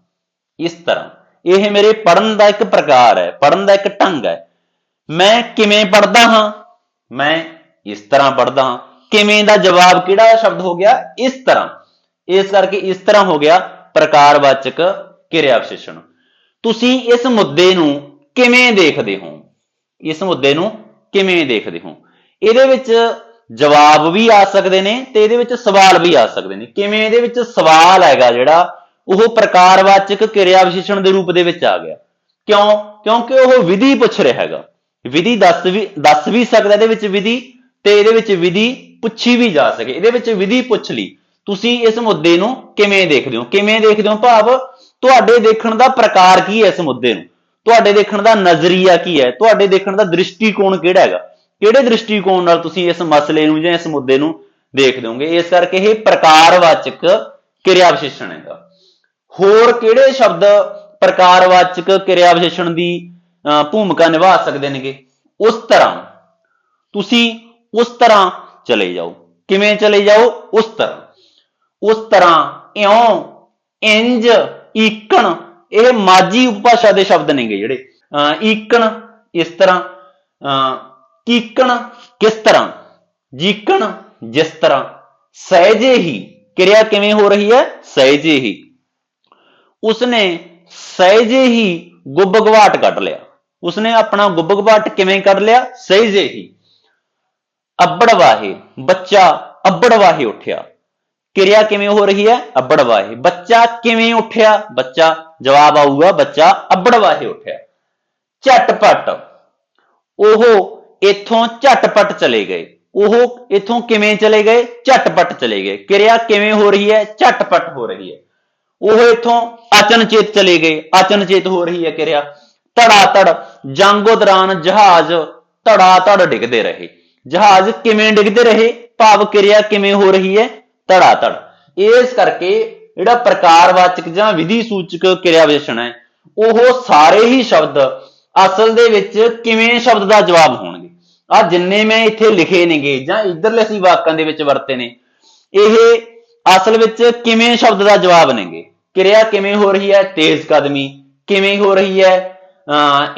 ਇਸ ਤਰ੍ਹਾਂ। ਇਹ ਮੇਰੇ ਪੜਨ ਦਾ ਇੱਕ ਪ੍ਰਕਾਰ ਹੈ ਪੜਨ ਦਾ ਇੱਕ ਢੰਗ ਹੈ। ਮੈਂ ਕਿਵੇਂ ਪੜਦਾ ਹਾਂ? ਮੈਂ ਇਸ ਤਰ੍ਹਾਂ ਪੜਦਾ ਹਾਂ। ਕਿਵੇਂ ਦਾ ਜਵਾਬ, ਕਿਹੜਾ ਸ਼ਬਦ ਹੋ ਗਿਆ? ਇਸ ਤਰ੍ਹਾਂ। ਇਸ ਕਰਕੇ ਇਸ ਤਰ੍ਹਾਂ ਹੋ ਗਿਆ ਪ੍ਰਕਾਰਵਾਚਕ ਕਿਰਿਆ ਵਿਸ਼ੇਸ਼ਣ ਤੁਸੀਂ ਇਸ ਮੁੱਦੇ ਨੂੰ ਕਿਵੇਂ ਦੇਖਦੇ ਹੋ? ਇਸ ਮੁੱਦੇ ਨੂੰ ਕਿਵੇਂ ਦੇਖਦੇ ਹੋ? ਇਹਦੇ ਵਿੱਚ ਜਵਾਬ ਵੀ ਆ ਸਕਦੇ ਨੇ ਤੇ ਇਹਦੇ ਵਿੱਚ ਸਵਾਲ ਵੀ ਆ ਸਕਦੇ ਨੇ। ਕਿਵੇਂ ਇਹਦੇ ਵਿੱਚ ਸਵਾਲ ਹੈਗਾ ਜਿਹੜਾ, ਉਹ ਪ੍ਰਕਾਰਵਾਚਕ ਕਿਰਿਆ ਵਿਸ਼ੇਸ਼ਣ ਦੇ ਰੂਪ ਦੇ ਵਿੱਚ ਆ ਗਿਆ। ਕਿਉਂ? ਕਿਉਂਕਿ ਉਹ ਵਿਧੀ ਪੁੱਛ ਰਿਹਾ ਹੈਗਾ। ਵਿਧੀ ਦੱਸ ਵੀ ਦੱਸ ਵੀ ਸਕਦਾ, ਇਹਦੇ ਵਿੱਚ ਵਿਧੀ ਤੇ ਇਹਦੇ ਵਿੱਚ ਵਿਧੀ ਪੁੱਛੀ ਵੀ ਜਾ ਸਕੇ। ਇਹਦੇ ਵਿੱਚ ਵਿਧੀ ਪੁੱਛ ਲਈ। ਤੁਸੀਂ ਇਸ ਮੁੱਦੇ ਨੂੰ ਕਿਵੇਂ ਦੇਖਦੇ ਹੋ? ਕਿਵੇਂ ਦੇਖਦੇ ਹੋ ਭਾਵ ਤੁਹਾਡੇ ਦੇਖਣ ਦਾ ਪ੍ਰਕਾਰ ਕੀ ਹੈ ਇਸ ਮੁੱਦੇ ਨੂੰ? ਤੁਹਾਡੇ ਦੇਖਣ ਦਾ ਨਜ਼ਰੀਆ ਕੀ ਹੈ? ਤੁਹਾਡੇ ਦੇਖਣ ਦਾ ਦ੍ਰਿਸ਼ਟੀਕੋਣ ਕਿਹੜਾ ਹੈਗਾ? ਕਿਹੜੇ ਦ੍ਰਿਸ਼ਟੀਕੋਣ ਨਾਲ ਤੁਸੀਂ ਇਸ ਮਸਲੇ ਨੂੰ ਜਾਂ ਇਸ ਮੁੱਦੇ ਨੂੰ ਦੇਖਦੇ ਹੋਗੇ ਇਸ ਕਰਕੇ ਇਹ ਪ੍ਰਕਾਰਵਾਚਕ ਕਿਰਿਆ ਵਿਸ਼ੇਸ਼ਣ ਹੈਗਾ। ਹੋਰ ਕਿਹੜੇ ਸ਼ਬਦ ਪ੍ਰਕਾਰਵਾਚਕ ਕਿਰਿਆ ਵਿਸ਼ੇਸ਼ਣ ਦੀ ਭੂਮਿਕਾ ਨਿਭਾ ਸਕਦੇ ਨੇਗੇ ਉਸ ਤਰ੍ਹਾਂ। ਤੁਸੀਂ ਉਸ ਤਰ੍ਹਾਂ ਚਲੇ ਜਾਓ। ਕਿਵੇਂ ਚਲੇ ਜਾਓ? ਉਸ ਤਰ੍ਹਾਂ। ਉਸ ਤਰ੍ਹਾਂ ਇਉਂ ਇੰਜ ਈਕਣ ਇਹ ਮਾਝੀ ਉਪਭਾਸ਼ਾ ਦੇ ਸ਼ਬਦ ਨੇਗੇ ਜਿਹੜੇ। ਅਹ, ਈਕਣ ਇਸ ਤਰ੍ਹਾਂ ਅਹ, ਕੀਕਣ ਕਿਸ ਤਰ੍ਹਾਂ ਜੀਕਣ ਜਿਸ ਤਰ੍ਹਾਂ ਸਹਿਜੇ ਹੀ ਕਿਰਿਆ ਕਿਵੇਂ ਹੋ ਰਹੀ ਹੈ? ਸਹਿਜੇ ਹੀ। ਉਸਨੇ ਸਹਿਜੇ ਹੀ ਗੁੱਬਗਵਾਟ ਕੱਢ ਲਿਆ। ਉਸਨੇ ਆਪਣਾ ਗੁੱਬਗਵਾਟ ਕਿਵੇਂ ਕੱਢ ਲਿਆ ਸਹਿਜੇ ਹੀ ਅੱਬੜ ਵਾਹੇ ਬੱਚਾ ਅੱਬੜ ਵਾਹੇ ਉੱਠਿਆ ਕਿਰਿਆ ਕਿਵੇਂ ਹੋ ਰਹੀ ਹੈ ਅੱਬੜ ਵਾਹੇ ਬੱਚਾ ਕਿਵੇਂ ਉੱਠਿਆ ਬੱਚਾ ਜਵਾਬ ਆਊਗਾ ਬੱਚਾ ਅੱਬੜ ਵਾਹੇ ਉੱਠਿਆ ਝਟਪਟ ਉਹ ਇੱਥੋਂ ਝਟਪਟ ਚਲੇ ਗਏ ਉਹ ਇੱਥੋਂ ਕਿਵੇਂ ਚਲੇ ਗਏ ਝਟਪਟ ਚਲੇ ਗਏ ਕਿਰਿਆ ਕਿਵੇਂ ਹੋ ਰਹੀ ਹੈ ਝਟਪਟ ਹੋ ਰਹੀ ਹੈ ਉਹ ਇੱਥੋਂ ਅਚਨਚੇਤ ਚਲੇ ਗਏ ਅਚਨਚੇਤ ਹੋ ਰਹੀ ਹੈ ਕਿਰਿਆ ਧੜਾ ਧੜ ਜੰਗੋ ਦੌਰਾਨ ਜਹਾਜ਼ ਧੜਾ ਧੜ ਡਿੱਗਦੇ ਰਹੇ। ਜਹਾਜ਼ ਕਿਵੇਂ ਡਿੱਗਦੇ ਰਹੇ? ਭਾਵ ਕਿਰਿਆ ਕਿਵੇਂ ਹੋ ਰਹੀ ਹੈ? ਧੜਾ ਧੜ ਇਸ ਕਰਕੇ ਜਿਹੜਾ ਪ੍ਰਕਾਰਵਾਚਕ ਜਾਂ ਵਿਧੀ ਸੂਚਕ ਕਿਰਿਆ ਵਿਸ਼ੇਸ਼ਣ ਹੈ, ਉਹ ਸਾਰੇ ਹੀ ਸ਼ਬਦ ਅਸਲ ਦੇ ਵਿੱਚ ਕਿਵੇਂ ਸ਼ਬਦ ਦਾ ਜਵਾਬ ਹੋਣਗੇ? ਆ ਜਿੰਨੇ ਮੈਂ ਇੱਥੇ ਲਿਖੇ ਨੇਗੇ ਜਾਂ ਇਧਰਲੇ ਅਸੀਂ ਵਾਕਾਂ ਦੇ ਵਿੱਚ ਵਰਤੇ ਨੇ, ਇਹ ਅਸਲ ਵਿੱਚ ਕਿਵੇਂ ਸ਼ਬਦ ਦਾ ਜਵਾਬ ਨੇਗੇ? ਕਿਰਿਆ ਕਿਵੇਂ ਹੋ ਰਹੀ ਹੈ? ਤੇਜ਼ ਕਦਮੀ ਕਿਵੇਂ ਹੋ ਰਹੀ ਹੈ?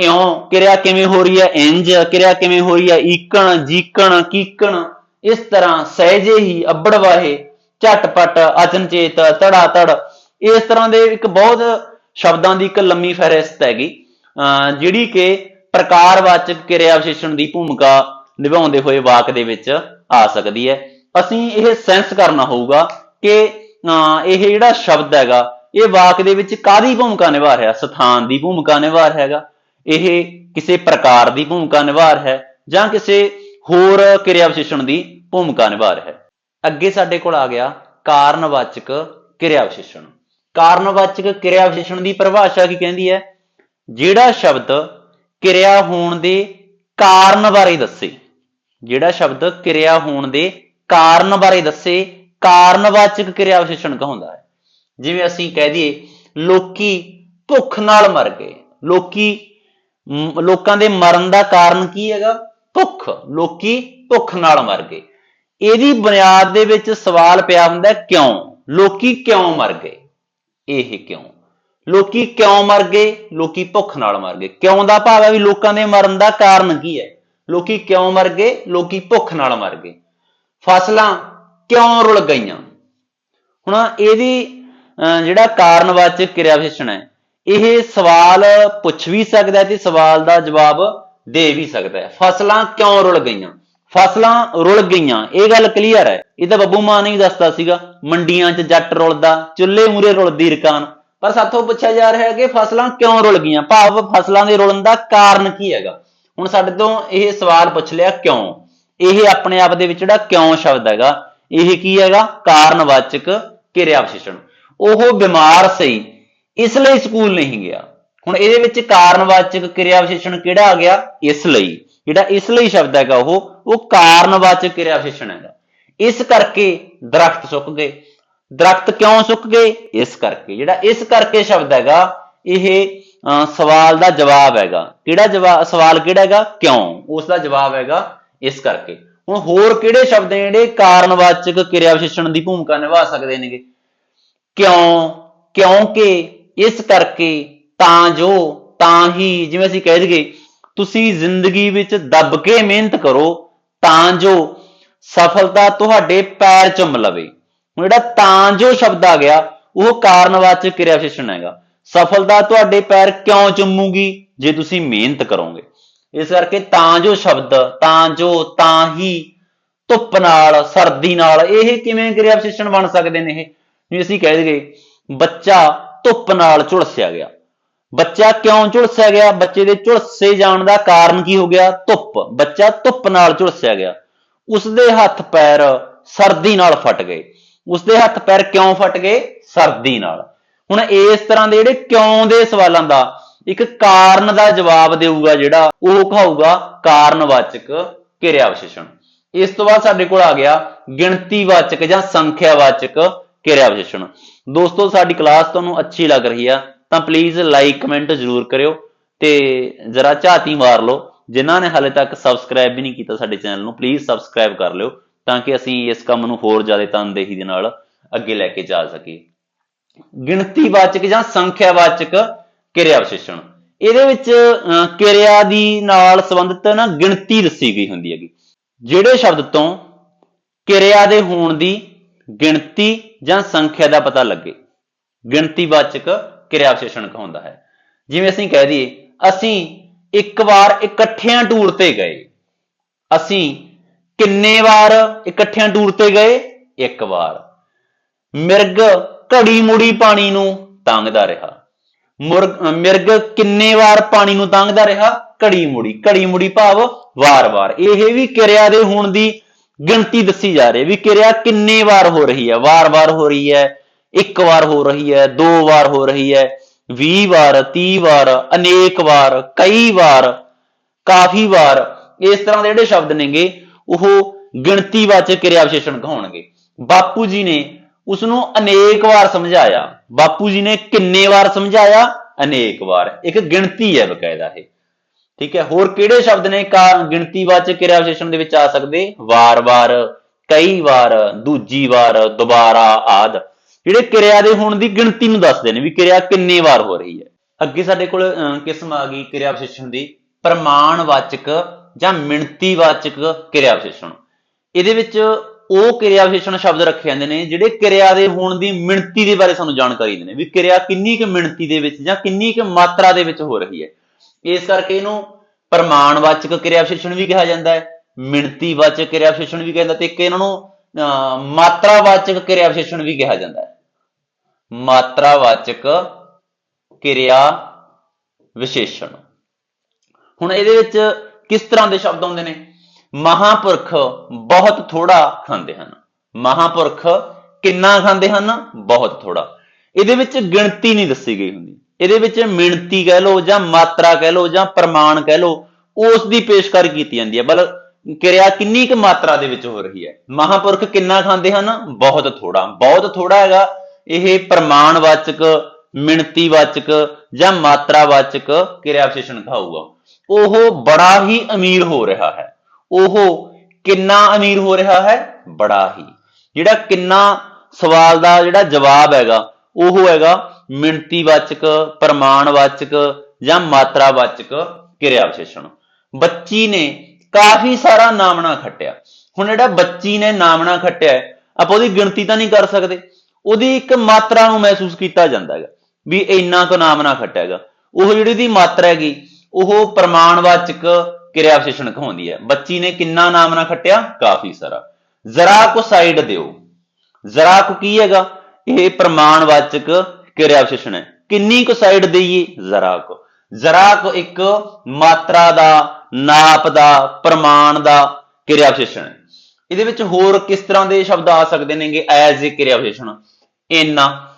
ਇਉਂ ਕਿਰਿਆ ਕਿਵੇਂ ਹੋ ਰਹੀ ਹੈ? ਇੰਜ ਕਿਰਿਆ ਕਿਵੇਂ ਹੋ ਰਹੀ ਹੈ? ਈਕਣ ਜੀਕਣ ਕੀਕਣ। ਇਸ ਤਰ੍ਹਾਂ ਸਹਿਜੇ ਹੀ ਅੱਬੜ ਵਾਹੇ ਝਟਪਟ ਅਚਨਚੇਤ ਧੜਾ ਧੜ ਇਸ ਤਰ੍ਹਾਂ ਦੇ ਇੱਕ ਬਹੁਤ ਸ਼ਬਦਾਂ ਦੀ ਇੱਕ ਲੰਮੀ ਫਹਿਰਿਸਤ ਹੈਗੀ। ਅਹ ਜਿਹੜੀ ਕਿ ਪ੍ਰਕਾਰਵਾਚਕ ਕਿਰਿਆ ਵਿਸ਼ੇਸ਼ਣ ਦੀ ਭੂਮਿਕਾ ਨਿਭਾਉਂਦੇ ਹੋਏ ਵਾਕ ਦੇ ਵਿੱਚ ਆ ਸਕਦੀ ਹੈ। ਅਸੀਂ ਇਹ ਸੈਂਸ ਕਰਨਾ ਹੋਊਗਾ ਕਿ ਅਹ, ਇਹ ਜਿਹੜਾ ਸ਼ਬਦ ਹੈਗਾ ਇਹ ਵਾਕ ਦੇ ਵਿੱਚ ਕਾਦੀ ਭੂਮਿਕਾ ਨਿਭਾ ਰਿਹਾ? ਸਥਾਨ ਦੀ ਭੂਮਿਕਾ ਨਿਭਾ ਰਿਹਾ ਹੈਗਾ। ਇਹ ਕਿਸੇ ਪ੍ਰਕਾਰ ਦੀ ਭੂਮਿਕਾ ਨਿਭਾ ਰਿਹਾ ਹੈ ਜਾਂ ਕਿਸੇ ਹੋਰ ਕਿਰਿਆ ਵਿਸ਼ੇਸ਼ਣ ਦੀ ਭੂਮਿਕਾ ਨਿਭਾ ਰਿਹਾ ਹੈ। ਅੱਗੇ ਸਾਡੇ ਕੋਲ ਆ ਗਿਆ ਕਾਰਨਵਾਚਕ ਕਿਰਿਆ ਵਿਸ਼ੇਸ਼ਣ। ਕਾਰਨਵਾਚਕ ਕਿਰਿਆ ਵਿਸ਼ੇਸ਼ਣ ਦੀ ਪਰਿਭਾਸ਼ਾ ਕੀ ਕਹਿੰਦੀ ਹੈ? ਜਿਹੜਾ ਸ਼ਬਦ ਕਿਰਿਆ ਹੋਣ ਦੇ ਕਾਰਨ ਬਾਰੇ ਦੱਸੇ। ਜਿਹੜਾ ਸ਼ਬਦ ਕਿਰਿਆ ਹੋਣ ਦੇ ਕਾਰਨ ਬਾਰੇ ਦੱਸੇ, ਕਾਰਨਵਾਚਕ ਕਿਰਿਆ ਵਿਸ਼ੇਸ਼ਣ ਕਹਾਉਂਦਾ ਹੈ। ਜਿਵੇਂ ਅਸੀਂ ਕਹਿ ਦਈਏ, ਲੋਕੀ ਭੁੱਖ ਨਾਲ ਮਰ ਗਏ। ਲੋਕੀ ਲੋਕਾਂ ਦੇ ਮਰਨ ਦਾ ਕਾਰਨ ਕੀ ਹੈਗਾ? ਭੁੱਖ। ਲੋਕੀ ਭੁੱਖ ਨਾਲ ਮਰ ਗਏ। ਇਹਦੀ ਬੁਨਿਆਦ ਦੇ ਵਿੱਚ ਸਵਾਲ ਪਿਆ ਹੁੰਦਾ, ਕਿਉਂ? ਲੋਕੀ ਕਿਉਂ ਮਰ ਗਏ? ਇਹ ਕਿਉਂ? ਲੋਕੀ ਕਿਉਂ ਮਰ ਗਏ? ਲੋਕੀ ਭੁੱਖ ਨਾਲ ਮਰ ਗਏ। ਕਿਉਂ ਦਾ ਭਾਵ ਹੈ ਵੀ ਲੋਕਾਂ ਦੇ ਮਰਨ ਦਾ ਕਾਰਨ ਕੀ ਹੈ? ਲੋਕੀ ਕਿਉਂ ਮਰ ਗਏ? ਲੋਕੀ ਭੁੱਖ ਨਾਲ ਮਰ ਗਏ। ਫਸਲਾਂ ਕਿਉਂ ਰੁਲ ਗਈਆਂ? ਹੁਣ ਇਹਦੀ ਜਿਹੜਾ ਕਾਰਨਵਾਚਕ ਕਿਰਿਆ ਵਿਸ਼ੇਸ਼ਣ ਹੈ, ਇਹ ਸਵਾਲ ਪੁੱਛ ਵੀ ਸਕਦਾ ਤੇ ਸਵਾਲ ਦਾ ਜਵਾਬ ਦੇ ਵੀ ਸਕਦਾ ਹੈ। ਫਸਲਾਂ ਕਿਉਂ ਰੁਲ ਗਈਆਂ? ਫਸਲਾਂ ਰੁਲ ਗਈਆਂ, ਇਹ ਗੱਲ ਕਲੀਅਰ ਹੈ। ਇਹ ਤਾਂ ਬੱਬੂ ਮਾਨ ਹੀ ਦੱਸਦਾ ਸੀਗਾ, ਮੰਡੀਆਂ 'ਚ ਜੱਟ ਰੁਲਦਾ, ਚੁੱਲ੍ਹੇ ਮੂਰੇ ਰੁਲਦੀ ਰਕਾਨ। ਪਰ ਸਾਥੋਂ ਪੁੱਛਿਆ ਜਾ ਰਿਹਾ ਹੈ ਕਿ ਫਸਲਾਂ ਕਿਉਂ ਰੁਲ ਗਈਆਂ? ਭਾਵ ਫਸਲਾਂ ਦੇ ਰੁਲਣ ਦਾ ਕਾਰਨ ਕੀ ਹੈਗਾ? ਹੁਣ ਸਾਡੇ ਤੋਂ ਇਹ ਸਵਾਲ ਪੁੱਛ ਲਿਆ ਕਿਉਂ? ਇਹ ਆਪਣੇ ਆਪ ਦੇ ਵਿੱਚ ਜਿਹੜਾ ਕਿਉਂ ਸ਼ਬਦ ਹੈਗਾ, ਇਹ ਕੀ ਹੈਗਾ? ਕਾਰਨਵਾਚਕ ਕਿਰਿਆ ਵਿਸ਼ੇਸ਼ਣ ਉਹ ਬਿਮਾਰ ਸੀ ਇਸ ਲਈ ਸਕੂਲ ਨਹੀਂ ਗਿਆ। ਹੁਣ ਇਹਦੇ ਵਿੱਚ ਕਾਰਨਵਾਚਕ ਕਿਰਿਆ ਵਿਸ਼ੇਸ਼ਣ ਕਿਹੜਾ ਆ ਗਿਆ? ਇਸ ਲਈ। ਜਿਹੜਾ ਇਸ ਲਈ ਸ਼ਬਦ ਹੈਗਾ ਉਹ ਉਹ ਕਾਰਨਵਾਚਕ ਕਿਰਿਆ ਵਿਸ਼ੇਸ਼ਣ ਹੈਗਾ। ਇਸ ਕਰਕੇ ਦਰਖਤ ਸੁੱਕ ਗਏ। ਦਰਖਤ ਕਿਉਂ ਸੁੱਕ ਗਏ? ਇਸ ਕਰਕੇ। ਜਿਹੜਾ ਇਸ ਕਰਕੇ ਸ਼ਬਦ ਹੈਗਾ ਇਹ ਅਹ, ਸਵਾਲ ਦਾ ਜਵਾਬ ਹੈਗਾ। ਕਿਹੜਾ ਜਵਾਬ ਸਵਾਲ ਕਿਹੜਾ ਹੈਗਾ? ਕਿਉਂ? ਉਸ ਦਾ ਜਵਾਬ ਹੈਗਾ ਇਸ ਕਰਕੇ। ਹੁਣ ਹੋਰ ਕਿਹੜੇ ਸ਼ਬਦ ਨੇ ਜਿਹੜੇ ਕਾਰਨਵਾਚਕ ਕਿਰਿਆ ਵਿਸ਼ੇਸ਼ਣ ਦੀ ਭੂਮਿਕਾ ਨਿਭਾ ਸਕਦੇ ਨੇਗੇ? ਕਿਉਂ? ਕਿਉਂਕਿ ਇਸ ਕਰਕੇ ਤਾਂ ਜੋ, ਤਾਂ ਹੀ, ਜਿਵੇਂ ਅਸੀਂ ਕਹਿ ਦਈਏ, ਤੁਸੀਂ ਜ਼ਿੰਦਗੀ ਵਿੱਚ ਦੱਬ ਕੇ ਮਿਹਨਤ ਕਰੋ, ਤਾਂ ਜੋ ਸਫਲਤਾ ਤੁਹਾਡੇ ਪੈਰ ਚੁੰਮ ਲਵੇ। ਹੁਣ ਜਿਹੜਾ ਤਾਂ ਜੋ ਸ਼ਬਦ ਆ ਗਿਆ, ਉਹ ਕਾਰਨਵਾਚਕ ਕਿਰਿਆ ਵਿਸ਼ੇਸ਼ਣ ਹੈਗਾ। ਸਫਲਤਾ ਤੁਹਾਡੇ ਪੈਰ ਕਿਉਂ ਚੁੰਮੂਗੀ? ਜੇ ਤੁਸੀਂ ਮਿਹਨਤ ਕਰੋਗੇ। ਇਸ ਕਰਕੇ ਤਾਂ ਜੋ ਸ਼ਬਦ, ਤਾਂ ਜੋ, ਤਾਂ ਹੀ ਧੁੱਪ ਨਾਲ, ਸਰਦੀ ਨਾਲ, ਇਹ ਕਿਵੇਂ ਕਿਰਿਆ ਵਿਸ਼ੇਸ਼ਣ ਬਣ ਸਕਦੇ ਨੇ ਇਹ? ਜਿਵੇਂ ਅਸੀਂ ਕਹਿ ਦਈਏ, ਬੱਚਾ ਧੁੱਪ ਨਾਲ ਝੁਲਸਿਆ ਗਿਆ। ਬੱਚਾ ਕਿਉਂ ਝੁਲਸਿਆ ਗਿਆ? ਬੱਚੇ ਦੇ ਝੁਲਸੇ ਜਾਣ ਦਾ ਕਾਰਨ ਕੀ ਹੋ ਗਿਆ? ਧੁੱਪ। ਬੱਚਾ ਧੁੱਪ ਨਾਲ ਝੁਲਸਿਆ ਗਿਆ। ਉਸਦੇ ਹੱਥ ਪੈਰ ਸਰਦੀ ਨਾਲ ਫਟ ਗਏ। ਉਸਦੇ ਹੱਥ ਪੈਰ ਕਿਉਂ ਫਟ ਗਏ? ਸਰਦੀ ਨਾਲ। ਹੁਣ ਇਸ ਤਰ੍ਹਾਂ ਦੇ ਜਿਹੜੇ ਕਿਉਂ ਦੇ ਸਵਾਲਾਂ ਦਾ ਇੱਕ ਕਾਰਨ ਦਾ ਜਵਾਬ ਦੇਊਗਾ ਜਿਹੜਾ ਉਹ ਕਹਾਊਗਾ ਕਾਰਨਵਾਚਕ ਕਿਰਿਆ ਵਿਸ਼ੇਸ਼ਣ ਇਸ ਤੋਂ ਬਾਅਦ ਸਾਡੇ ਕੋਲ ਆ ਗਿਆ ਗਿਣਤੀਵਾਚਕ ਜਾਂ ਸੰਖਿਆਵਾਚਕ ਕਿਰਿਆ ਵਿਸ਼ੇਸ਼ਣ ਦੋਸਤੋ ਸਾਡੀ ਕਲਾਸ ਤੁਹਾਨੂੰ ਅੱਛੀ ਲੱਗ ਰਹੀ ਆ ਤਾਂ ਪਲੀਜ਼ ਲਾਈਕ ਕਮੈਂਟ ਜ਼ਰੂਰ ਕਰਿਓ ਤੇ ਜਰਾ ਝਾਤੀ ਮਾਰ ਲਓ। ਜਿਨ੍ਹਾਂ ਨੇ ਹਾਲੇ ਤੱਕ ਸਬਸਕ੍ਰਾਈਬ ਵੀ ਨਹੀਂ ਕੀਤਾ ਸਾਡੇ ਚੈਨਲ ਨੂੰ ਪਲੀਜ਼ ਸਬਸਕ੍ਰਾਈਬ ਕਰ ਲਿਓ ਤਾਂ ਕਿ ਅਸੀਂ ਇਸ ਕੰਮ ਨੂੰ ਹੋਰ ਜ਼ਿਆਦਾ ਤਨਦੇਹੀ ਦੇ ਨਾਲ ਅੱਗੇ ਲੈ ਕੇ ਜਾ ਸਕੀਏ। ਗਿਣਤੀਵਾਚਕ ਜਾਂ ਸੰਖਿਆਵਾਚਕ ਕਿਰਿਆ ਵਿਸ਼ੇਸ਼ਣ ਇਹਦੇ ਵਿੱਚ ਅਹ, ਕਿਰਿਆ ਦੀ ਨਾਲ ਸੰਬੰਧਿਤ ਨਾ ਗਿਣਤੀ ਦੱਸੀ ਗਈ ਹੁੰਦੀ ਹੈਗੀ। ਜਿਹੜੇ ਸ਼ਬਦ ਤੋਂ ਕਿਰਿਆ ਦੇ ਹੋਣ ਦੀ ਗਿਣਤੀ ਜਾਂ ਸੰਖਿਆ ਦਾ ਪਤਾ ਲੱਗੇ। ਗਿਣਤੀਵਾਚਕ ਕਿਰਿਆ ਵਿਸ਼ੇਸ਼ਣ ਕਹਾਉਂਦਾ ਹੈ। ਜਿਵੇਂ ਅਸੀਂ ਕਹਿ ਦਈਏ, ਅਸੀਂ ਇੱਕ ਵਾਰ ਇਕੱਠਿਆਂ ਟੂਰ ਤੇ ਗਏ। ਅਸੀਂ ਕਿੰਨੇ ਵਾਰ ਇਕੱਠਿਆਂ ਟੂਰ ਤੇ ਗਏ? ਇੱਕ ਵਾਰ। ਮਿਰਗ ਘੜੀ ਮੁੜੀ ਪਾਣੀ ਨੂੰ ਤਾਂਗਦਾ ਰਿਹਾ। ਮੁਰਗ ਮਿਰਗ ਕਿੰਨੇ ਵਾਰ ਪਾਣੀ ਨੂੰ ਤਾਂਗਦਾ ਰਿਹਾ? ਘੜੀ ਮੁੜੀ ਘੜੀ ਮੁੜੀ ਭਾਵ ਵਾਰ-ਵਾਰ। ਇਹ ਵੀ ਕਿਰਿਆ ਦੇ ਹੋਣ ਦੀ ਗਿਣਤੀ ਦੱਸੀ ਜਾ ਰਹੀ ਹੈ ਵੀ ਕਿਰਿਆ ਕਿੰਨੇ ਵਾਰ ਹੋ ਰਹੀ ਹੈ ਵਾਰ-ਵਾਰ ਹੋ ਰਹੀ ਹੈ, ਇੱਕ ਵਾਰ ਹੋ ਰਹੀ ਹੈ, ਦੋ ਵਾਰ ਹੋ ਰਹੀ ਹੈ 20 ਵਾਰ 30 ਵਾਰ, ਅਨੇਕ ਵਾਰ, ਕਈ ਵਾਰ, ਕਾਫੀ ਵਾਰ, ਇਸ ਤਰ੍ਹਾਂ ਦੇ ਜਿਹੜੇ ਸ਼ਬਦ ਨੇਗੇ, ਉਹ ਗਿਣਤੀਵਾਚਕ ਕਿਰਿਆ ਵਿਸ਼ੇਸ਼ਣ ਕਹਾਉਣਗੇ। ਬਾਪੂ ਜੀ ਨੇ ਉਸ ਨੂੰ ਅਨੇਕ ਵਾਰ ਸਮਝਾਇਆ। ਬਾਪੂ ਜੀ ਨੇ ਕਿੰਨੇ ਵਾਰ ਸਮਝਾਇਆ? ਅਨੇਕ ਵਾਰ। ਇੱਕ ਗਿਣਤੀ ਹੈ ਬਕਾਇਦਾ ਇਹ। ਠੀਕ ਹੈ ਹੋਰ ਕਿਹੜੇ ਸ਼ਬਦ ਨੇ ਕਾ ਗਿਣਤੀਵਾਚਕ ਕਿਰਿਆ ਵਿਸ਼ੇਸ਼ਣ ਦੇ ਵਿੱਚ ਆ ਸਕਦੇ? ਵਾਰ-ਵਾਰ ਕਈ ਵਾਰ ਦੂਜੀ ਵਾਰ ਦੁਬਾਰਾ ਆਦ। ਜਿਹੜੇ ਕਿਰਿਆ ਦੇ ਹੋਣ ਦੀ ਗਿਣਤੀ ਨੂੰ ਦੱਸਦੇ ਨੇ ਵੀ ਕਿਰਿਆ ਕਿੰਨੇ ਵਾਰ ਹੋ ਰਹੀ ਹੈ। ਅੱਗੇ ਸਾਡੇ ਕੋਲ ਅਹ, ਕਿਸਮ ਆ ਗਈ ਕਿਰਿਆ ਵਿਸ਼ੇਸ਼ਣ ਦੀ। ਪ੍ਰਮਾਣਵਾਚਕ ਜਾਂ ਮਿਣਤੀਵਾਚਕ ਕਿਰਿਆ ਵਿਸ਼ੇਸ਼ਣ ਇਹਦੇ ਵਿੱਚ ਉਹ ਕਿਰਿਆ ਵਿਸ਼ੇਸ਼ਣ ਸ਼ਬਦ ਰੱਖੇ ਜਾਂਦੇ ਨੇ ਜਿਹੜੇ ਕਿਰਿਆ ਦੇ ਹੋਣ ਦੀ ਮਿਣਤੀ ਦੇ ਬਾਰੇ ਸਾਨੂੰ ਜਾਣਕਾਰੀ ਦਿੰਦੇ ਨੇ ਵੀ ਕਿਰਿਆ ਕਿੰਨੀ ਕੁ ਮਿਣਤੀ ਦੇ ਵਿੱਚ ਜਾਂ ਕਿੰਨੀ ਕੁ ਮਾਤਰਾ ਦੇ ਵਿੱਚ ਹੋ ਰਹੀ ਹੈ। ਇਸ ਕਰਕੇ ਇਹਨੂੰ ਪ੍ਰਮਾਣਵਾਚਕ ਕਿਰਿਆ ਵਿਸ਼ੇਸ਼ਣ ਵੀ ਕਿਹਾ ਜਾਂਦਾ ਹੈ ਮਿਣਤੀਵਾਚਕ ਕਿਰਿਆ ਵਿਸ਼ੇਸ਼ਣ ਵੀ ਕਹਿੰਦਾ ਤੇ ਇੱਕ ਇਹਨਾਂ ਨੂੰ ਅਹ, ਮਾਤਰਾਵਾਚਕ ਕਿਰਿਆ ਵਿਸ਼ੇਸ਼ਣ ਵੀ ਕਿਹਾ ਜਾਂਦਾ ਹੈ। ਮਾਤਰਾਵਾਚਕ ਕਿਰਿਆ ਵਿਸ਼ੇਸ਼ਣ। ਹੁਣ ਇਹਦੇ ਵਿੱਚ ਕਿਸ ਤਰ੍ਹਾਂ ਦੇ ਸ਼ਬਦ ਆਉਂਦੇ ਨੇ? ਮਹਾਪੁਰਖ ਬਹੁਤ ਥੋੜਾ ਖਾਂਦੇ ਹਨ। ਮਹਾਪੁਰਖ ਕਿੰਨਾ ਖਾਂਦੇ ਹਨ? ਬਹੁਤ ਥੋੜਾ ਇਹਦੇ ਵਿੱਚ ਗਿਣਤੀ ਨਹੀਂ ਦੱਸੀ ਗਈ ਹੁੰਦੀ। ਇਹਦੇ ਵਿੱਚ ਮਿਣਤੀ ਕਹਿ ਲਓ ਜਾਂ ਮਾਤਰਾ ਕਹਿ ਲਓ ਜਾਂ ਪ੍ਰਮਾਣ ਕਹਿ ਲਓ, ਉਸ ਦੀ ਪੇਸ਼ਕਾਰੀ ਕੀਤੀ ਜਾਂਦੀ ਹੈ। ਬਲ ਕਿਰਿਆ ਕਿੰਨੀ ਕੁ ਮਾਤਰਾ ਦੇ ਵਿੱਚ ਹੋ ਰਹੀ ਹੈ? ਮਹਾਪੁਰਖ ਕਿੰਨਾ ਖਾਂਦੇ ਹਨ? ਬਹੁਤ ਥੋੜਾ ਬਹੁਤ ਥੋੜਾ ਹੈਗਾ। ਇਹ ਪ੍ਰਮਾਣਵਾਚਕ, ਮਿਣਤੀਵਾਚਕ ਜਾਂ ਮਾਤਰਾਵਾਚਕ ਕਿਰਿਆ ਵਿਸ਼ੇਸ਼ਣ ਕਹਾਊਗਾ ਉਹ ਬੜਾ ਹੀ ਅਮੀਰ ਹੋ ਰਿਹਾ ਹੈ। ਉਹ ਕਿੰਨਾ ਅਮੀਰ ਹੋ ਰਿਹਾ ਹੈ? ਬੜਾ ਹੀ। ਜਿਹੜਾ ਕਿੰਨਾ ਸਵਾਲ ਦਾ ਜਿਹੜਾ ਜਵਾਬ ਹੈਗਾ, ਉਹ ਹੈਗਾ ਮਿਣਤੀਵਾਚਕ ਪ੍ਰਮਾਣਵਾਚਕ ਜਾਂ ਮਾਤਰਾਵਾਚਕ ਕਿਰਿਆ ਵਿਸ਼ੇਸ਼ਣ ਬੱਚੀ ਨੇ ਕਾਫੀ ਸਾਰਾ ਨਾਮਣਾ ਖੱਟਿਆ। ਹੁਣ ਜਿਹੜਾ ਬੱਚੀ ਨੇ ਨਾਮਣਾ ਖੱਟਿਆ ਹੈ, ਆਪਾਂ ਉਹਦੀ ਗਿਣਤੀ ਤਾਂ ਨਹੀਂ ਕਰ ਸਕਦੇ। ਉਹਦੀ ਇੱਕ ਮਾਤਰਾ ਨੂੰ ਮਹਿਸੂਸ ਕੀਤਾ ਜਾਂਦਾ ਹੈਗਾ ਵੀ ਇੰਨਾ ਕੁ ਨਾਮਣਾ ਖੱਟਿਆ ਹੈਗਾ। ਉਹ ਜਿਹੜੀ ਦੀ ਮਾਤਰਾ ਹੈਗੀ ਉਹ ਪ੍ਰਮਾਣਵਾਚਕ ਕਿਰਿਆ ਵਿਸ਼ੇਸ਼ਣ ਕਹਾਉਂਦੀ ਹੈ। ਬੱਚੀ ਨੇ ਕਿੰਨਾ ਨਾਮਣਾ ਖੱਟਿਆ? ਕਾਫੀ ਸਾਰਾ। ਜ਼ਰਾ ਕੋ ਸਾਈਡ ਦਿਓ। ਜ਼ਰਾ ਕੁ ਕੀ ਹੈਗਾ? ਇਹ ਪ੍ਰਮਾਣਵਾਚਕ ਕਿਰਿਆ ਵਿਸ਼ੇਸ਼ਣ ਹੈ। ਕਿੰਨੀ ਕੁ ਸਾਈਡ ਦੇਈਏ? ਜ਼ਰਾ ਕੁ। ਜ਼ਰਾ ਕੁ ਇੱਕ ਮਾਤਰਾ ਦਾ, ਨਾਪ ਦਾ, ਪ੍ਰਮਾਣ ਦਾ ਕਿਰਿਆ ਵਿਸ਼ੇਸ਼ਣ ਹੈ। ਇਹਦੇ ਵਿੱਚ ਹੋਰ ਕਿਸ ਤਰ੍ਹਾਂ ਦੇ ਸ਼ਬਦ ਆ ਸਕਦੇ ਨੇਗੇ? ਐਜ਼ ਏ ਕਿਰਿਆ ਵਿਸ਼ੇਸ਼ਣ ਇੰਨਾ।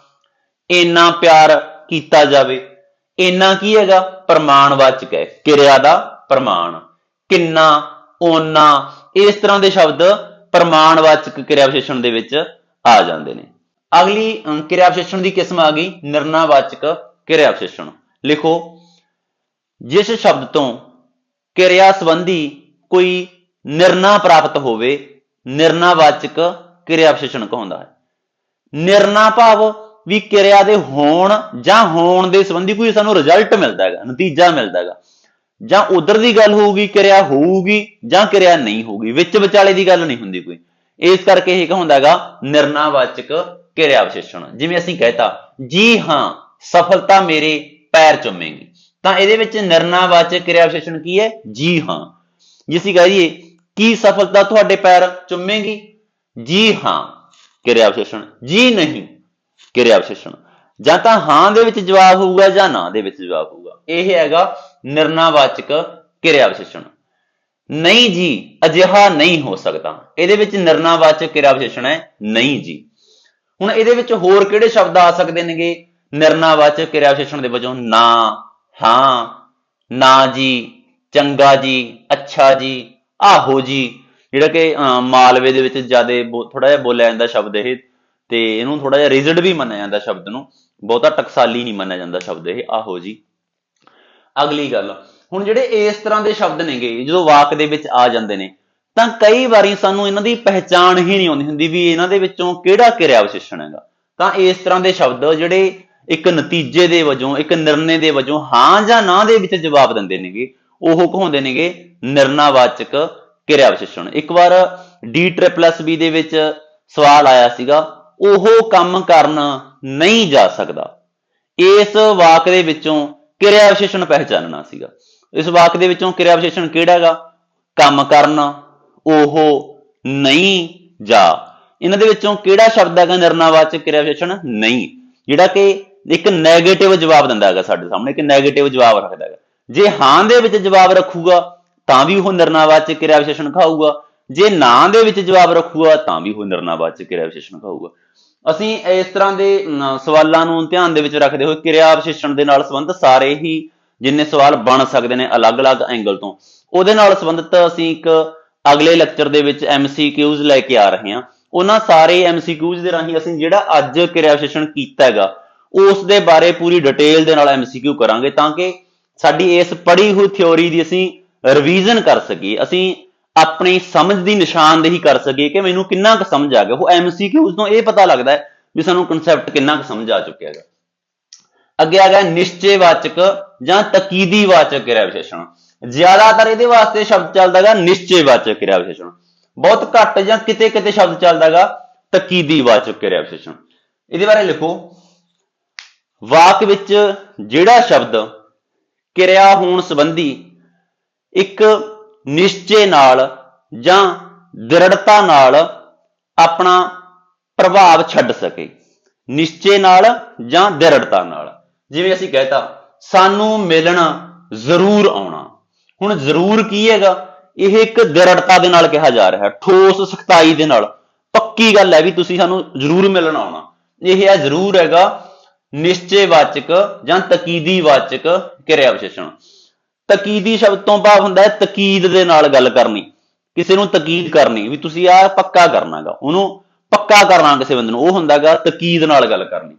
ਇੰਨਾ ਪਿਆਰ ਕੀਤਾ ਜਾਵੇ। ਇੰਨਾ ਕੀ ਹੈਗਾ? ਪ੍ਰਮਾਣਵਾਚਕ ਹੈ। ਕਿਰਿਆ ਦਾ ਪ੍ਰਮਾਣ। ਕਿੰਨਾ, ਓਨਾ, ਇਸ ਤਰ੍ਹਾਂ ਦੇ ਸ਼ਬਦ ਪ੍ਰਮਾਣਵਾਚਕ ਕਿਰਿਆ ਵਿਸ਼ੇਸ਼ਣ ਦੇ ਵਿੱਚ ਆ ਜਾਂਦੇ ਨੇ। ਅਗਲੀ ਅਮ, ਕਿਰਿਆ ਵਿਸ਼ੇਸ਼ਣ ਦੀ ਕਿਸਮ ਆ ਗਈ ਨਿਰਣਾਵਾਚਕ ਕਿਰਿਆ ਵਿਸ਼ੇਸ਼ਣ। ਲਿਖੋ ਜਿਸ ਸ਼ਬਦ ਤੋਂ ਕਿਰਿਆ ਸੰਬੰਧੀ ਕੋਈ ਨਿਰਣਾ ਪ੍ਰਾਪਤ ਹੋਵੇ ਨਿਰਣਾਵਾਚਕ ਕਿਰਿਆ ਵਿਸ਼ੇਸ਼ਣ ਕਹਾਉਂਦਾ ਹੈ। ਨਿਰਣਾ ਭਾਵ ਵੀ ਕਿਰਿਆ ਦੇ ਹੋਣ ਜਾਂ ਹੋਣ ਦੇ ਸੰਬੰਧੀ ਕੋਈ ਸਾਨੂੰ ਰਿਜ਼ਲਟ ਮਿਲਦਾ ਹੈਗਾ ਨਤੀਜਾ ਮਿਲਦਾ ਹੈਗਾ। ਜਾਂ ਉਧਰ ਦੀ ਗੱਲ ਹੋਊਗੀ ਕਿਰਿਆ ਹੋਊਗੀ ਜਾਂ ਕਿਰਿਆ ਨਹੀਂ ਹੋਊਗੀ ਵਿੱਚ ਵਿਚਾਲੇ ਦੀ ਗੱਲ ਨਹੀਂ ਹੁੰਦੀ ਕੋਈ। ਇਸ ਕਰਕੇ ਇਹ ਕਹਾਉਂਦਾ ਹੈਗਾ ਨਿਰਣਾਵਾਚਕ ਕਿਰਿਆ ਵਿਸ਼ੇਸ਼ਣ ਜਿਵੇਂ ਅਸੀਂ ਕਹਿਤਾ, ਜੀ ਹਾਂ, ਸਫਲਤਾ ਮੇਰੇ ਪੈਰ ਚੁੰਮੇਗੀ। ਤਾਂ ਇਹਦੇ ਵਿੱਚ ਨਿਰਣਾਵਾਚਕ ਕਿਰਿਆ ਵਿਸ਼ੇਸ਼ਣ ਕੀ ਹੈ? ਜੀ ਹਾਂ। ਜੇ ਅਸੀਂ ਕਹੀਏ ਕੀ ਸਫਲਤਾ ਤੁਹਾਡੇ ਪੈਰ ਚੁੰਮੇਗੀ? ਜੀ ਹਾਂ। ਕਿਰਿਆ ਵਿਸ਼ੇਸ਼ਣ ਜੀ ਨਹੀਂ। ਕਿਰਿਆ ਵਿਸ਼ੇਸ਼ਣ ਜਾਂ ਤਾਂ ਹਾਂ ਦੇ ਵਿੱਚ ਜਵਾਬ ਹੋਊਗਾ ਜਾਂ ਨਾ ਦੇ ਵਿੱਚ ਜਵਾਬ ਹੋਊਗਾ। ਇਹ ਹੈਗਾ ਨਿਰਣਾਵਾਚਕ ਕਿਰਿਆ ਵਿਸ਼ੇਸ਼ਣ ਨਹੀਂ ਜੀ, ਅਜਿਹਾ ਨਹੀਂ ਹੋ ਸਕਦਾ। ਇਹਦੇ ਵਿੱਚ ਨਿਰਣਾਵਾਚਕ ਕਿਰਿਆ ਵਿਸ਼ੇਸ਼ਣ ਹੈ? ਨਹੀਂ ਜੀ। ਹੁਣ ਇਹਦੇ ਵਿੱਚ ਹੋਰ ਕਿਹੜੇ ਸ਼ਬਦ ਆ ਸਕਦੇ ਨੇਗੇ? ਨਿਰਣਾਵਾਚਕ ਕਿਰਿਆ ਵਿਸ਼ੇਸ਼ਣ ਦੇ ਵਜੋਂ ਨਾ, ਹਾਂ, ਨਾ ਜੀ, ਚੰਗਾ ਜੀ, ਅੱਛਾ ਜੀ, ਆਹੋ ਜੀ। ਜਿਹੜਾ ਕਿ ਮਾਲਵੇ ਦੇ ਵਿੱਚ ਜ਼ਿਆਦਾ ਥੋੜਾ ਜਿਹਾ ਬੋਲਿਆ ਜਾਂਦਾ ਸ਼ਬਦ ਇਹ, ਤੇ ਇਹਨੂੰ ਥੋੜਾ ਜਿਹਾ ਰਿਜਡ ਵੀ ਮੰਨਿਆ ਜਾਂਦਾ ਸ਼ਬਦ ਨੂੰ। ਬਹੁਤਾ ਟਕਸਾਲੀ ਨਹੀਂ ਮੰਨਿਆ ਜਾਂਦਾ ਸ਼ਬਦ ਇਹ, ਆਹੋ ਜੀ। ਅਗਲੀ ਗੱਲ, ਹੁਣ ਜਿਹੜੇ ਇਸ ਤਰ੍ਹਾਂ ਦੇ ਸ਼ਬਦ ਨੇਗੇ ਜਦੋਂ ਵਾਕ ਦੇ ਵਿੱਚ ਆ ਜਾਂਦੇ ਨੇ ਤਾਂ ਕਈ ਵਾਰੀ ਸਾਨੂੰ ਇਹਨਾਂ ਦੀ ਪਹਿਚਾਣ ਹੀ ਨਹੀਂ ਆਉਂਦੀ ਹੁੰਦੀ ਵੀ ਇਹਨਾਂ ਦੇ ਵਿੱਚੋਂ ਕਿਹੜਾ ਕਿਰਿਆ ਵਿਸ਼ੇਸ਼ਣ ਹੈਗਾ। ਤਾਂ ਇਸ ਤਰ੍ਹਾਂ ਦੇ ਸ਼ਬਦ ਜਿਹੜੇ ਇੱਕ ਨਤੀਜੇ ਦੇ ਵਜੋਂ, ਇੱਕ ਨਿਰਣੇ ਦੇ ਵਜੋਂ ਹਾਂ ਜਾਂ ਨਾ ਦੇ ਵਿੱਚ ਜਵਾਬ ਦਿੰਦੇ ਨੇਗੇ, ਉਹ ਕਹਾਉਂਦੇ ਨੇਗੇ ਨਿਰਣਾਵਾਚਕ ਕਿਰਿਆ ਵਿਸ਼ੇਸ਼ਣ ਇੱਕ ਵਾਰ ਡੀ ਟ੍ਰਿਪਲਸ ਬੀ ਦੇ ਵਿੱਚ ਸਵਾਲ ਆਇਆ ਸੀਗਾ, ਉਹ ਕੰਮ ਕਰਨ ਨਹੀਂ ਜਾ ਸਕਦਾ। ਇਸ ਵਾਕ ਦੇ ਵਿੱਚੋਂ ਕਿਰਿਆ ਵਿਸ਼ੇਸ਼ਣ ਪਹਿਚਾਨਣਾ ਸੀਗਾ। ਇਸ ਵਾਕ ਦੇ ਵਿੱਚੋਂ ਕਿਰਿਆ ਵਿਸ਼ੇਸ਼ਣ ਕਿਹੜਾ ਹੈਗਾ? ਕੰਮ ਕਰਨਾ ਉਹ ਨਹੀਂ ਜਾ। ਇਹਨਾਂ ਦੇ ਵਿੱਚੋਂ ਕਿਹੜਾ ਸ਼ਬਦ ਹੈਗਾ ਨਿਰਣਾਵਾਚਕ ਕਿਰਿਆ ਵਿਸ਼ੇਸ਼ਣ? ਨਹੀਂ। ਜਿਹੜਾ ਕਿ ਇੱਕ 네ਗੇਟਿਵ ਜਵਾਬ ਦਿੰਦਾ ਹੈਗਾ ਸਾਡੇ ਸਾਹਮਣੇ ਕਿ 네ਗੇਟਿਵ ਜਵਾਬ ਰੱਖਦਾ ਹੈਗਾ। ਜੇ ਹਾਂ ਦੇ ਵਿੱਚ ਜਵਾਬ ਰੱਖੂਗਾ ਤਾਂ ਵੀ ਉਹ ਨਿਰਣਾਵਾਚਕ ਕਿਰਿਆ ਵਿਸ਼ੇਸ਼ਣ ਖਾਊਗਾ। ਜੇ ਨਾ ਦੇ ਵਿੱਚ ਜਵਾਬ ਰੱਖੂਗਾ ਤਾਂ ਵੀ ਉਹ ਨਿਰਣਾਵਾਚਕ ਕਿਰਿਆ ਵਿਸ਼ੇਸ਼ਣ ਖਾਊਗਾ। ਅਸੀਂ ਇਸ ਤਰ੍ਹਾਂ ਦੇ ਅਮ, ਸਵਾਲਾਂ ਨੂੰ ਧਿਆਨ ਦੇ ਵਿੱਚ ਰੱਖਦੇ ਹੋਏ ਕਿਰਿਆ ਵਿਸ਼ੇਸ਼ਣ ਦੇ ਨਾਲ ਸੰਬੰਧਿਤ ਸਾਰੇ ਹੀ ਜਿੰਨੇ ਸਵਾਲ ਬਣ ਸਕਦੇ ਨੇ ਅਲੱਗ-ਅਲੱਗ ਐਂਗਲ ਤੋਂ ਉਹਦੇ ਨਾਲ ਸੰਬੰਧਿਤ ਅਸੀਂ ਇੱਕ ਅਗਲੇ ਲੈਕਚਰ ਦੇ ਵਿੱਚ ਐਮਸੀਕਿਊਜ਼ ਲੈ ਕੇ ਆ ਰਹੇ ਹਾਂ। ਉਹਨਾਂ ਸਾਰੇ ਐਮਸੀਕਿਊਜ਼ ਦੇ ਰਾਹੀਂ ਅਸੀਂ ਜਿਹੜਾ ਅੱਜ ਕਿਰਿਆ ਵਿਸ਼ੇਸ਼ਣ ਕੀਤਾ ਹੈਗਾ, ਉਸ ਦੇ ਬਾਰੇ ਪੂਰੀ ਡਿਟੇਲ ਦੇ ਨਾਲ ਐਮਸੀਕਿਊ ਕਰਾਂਗੇ ਤਾਂ ਕਿ ਸਾਡੀ ਇਸ ਪੜ੍ਹੀ ਹੋਈ ਥਿਉਰੀ ਦੀ ਅਸੀਂ ਰਿਵੀਜ਼ਨ ਕਰ ਸਕੀਏ। ਅਸੀਂ ਆਪਣੀ ਸਮਝ ਦੀ ਨਿਸ਼ਾਨਦੇਹੀ ਕਰ ਸਕੀਏ ਕਿ ਮੈਨੂੰ ਕਿੰਨਾ ਕੁ ਸਮਝ ਆ ਗਿਆ। ਉਹ ਐਮਸੀਕਿਊਜ਼ ਤੋਂ ਇਹ ਪਤਾ ਲੱਗਦਾ ਹੈ ਵੀ ਸਾਨੂੰ ਕਨਸੈਪਟ ਕਿੰਨਾ ਕੁ ਸਮਝ ਆ ਚੁੱਕਿਆ ਹੈਗਾ। ਅੱਗੇ ਆ ਗਿਆ ਨਿਸ਼ਚੈਵਾਚਕ ਜਾਂ ਤਕੀਦੀ ਵਾਚਕ ਕਿਰਿਆ ਵਿਸ਼ੇਸ਼ਣ। ਜ਼ਿਆਦਾਤਰ ਇਹਦੇ ਵਾਸਤੇ ਸ਼ਬਦ ਚੱਲਦਾ ਹੈਗਾ ਨਿਸ਼ਚੈਵਾਚਕ ਕਿਰਿਆ ਵਿਸ਼ੇਸ਼ਣ ਬਹੁਤ ਘੱਟ ਜਾਂ ਕਿਤੇ ਕਿਤੇ ਸ਼ਬਦ ਚੱਲਦਾ ਤਕੀਦੀ ਵਾਚਕ ਕਿਰਿਆ ਵਿਸ਼ੇਸ਼ਣ ਇਹਦੇ ਬਾਰੇ ਲਿਖੋ। ਵਾਕ ਵਿੱਚ ਜਿਹੜਾ ਸ਼ਬਦ ਕਿਰਿਆ ਹੋਣ ਸੰਬੰਧੀ ਇੱਕ ਨਿਸ਼ਚੇ ਨਾਲ ਜਾਂ ਦ੍ਰਿੜਤਾ ਨਾਲ ਆਪਣਾ ਪ੍ਰਭਾਵ ਛੱਡ ਸਕੇ। ਨਿਸ਼ਚੇ ਨਾਲ ਜਾਂ ਦ੍ਰਿੜਤਾ ਨਾਲ। ਜਿਵੇਂ ਅਸੀਂ ਕਹਿਤਾ, ਸਾਨੂੰ ਮਿਲਣ ਜ਼ਰੂਰ ਆਉਣਾ। ਹੁਣ ਜ਼ਰੂਰ ਕੀ ਹੈਗਾ? ਇਹ ਇੱਕ ਦ੍ਰਿੜਤਾ ਦੇ ਨਾਲ ਕਿਹਾ ਜਾ ਰਿਹਾ ਠੋਸ ਸਖਤਾਈ ਦੇ ਨਾਲ। ਪੱਕੀ ਗੱਲ ਹੈ ਵੀ ਤੁਸੀਂ ਸਾਨੂੰ ਜ਼ਰੂਰ ਮਿਲਣ ਆਉਣਾ। ਇਹ ਹੈ ਜ਼ਰੂਰ ਹੈਗਾ ਨਿਸ਼ਚੈਵਾਚਕ ਜਾਂ ਤਕੀਦੀ ਵਾਚਕ ਕਿਰਿਆ ਵਿਸ਼ੇਸ਼ਣ ਤਕੀਦੀ ਸ਼ਬਦ ਤੋਂ ਭਾਵ ਹੁੰਦਾ ਹੈ ਤਕੀਦ ਦੇ ਨਾਲ ਗੱਲ ਕਰਨੀ। ਕਿਸੇ ਨੂੰ ਤਕੀਦ ਕਰਨੀ, ਵੀ ਤੁਸੀਂ ਆਹ ਪੱਕਾ ਕਰਨਾਗਾ। ਉਹਨੂੰ ਪੱਕਾ ਕਰਨਾ ਕਿਸੇ ਬੰਦੇ ਨੂੰ, ਉਹ ਹੁੰਦਾਗਾ ਤਕੀਦ ਨਾਲ ਗੱਲ ਕਰਨੀ।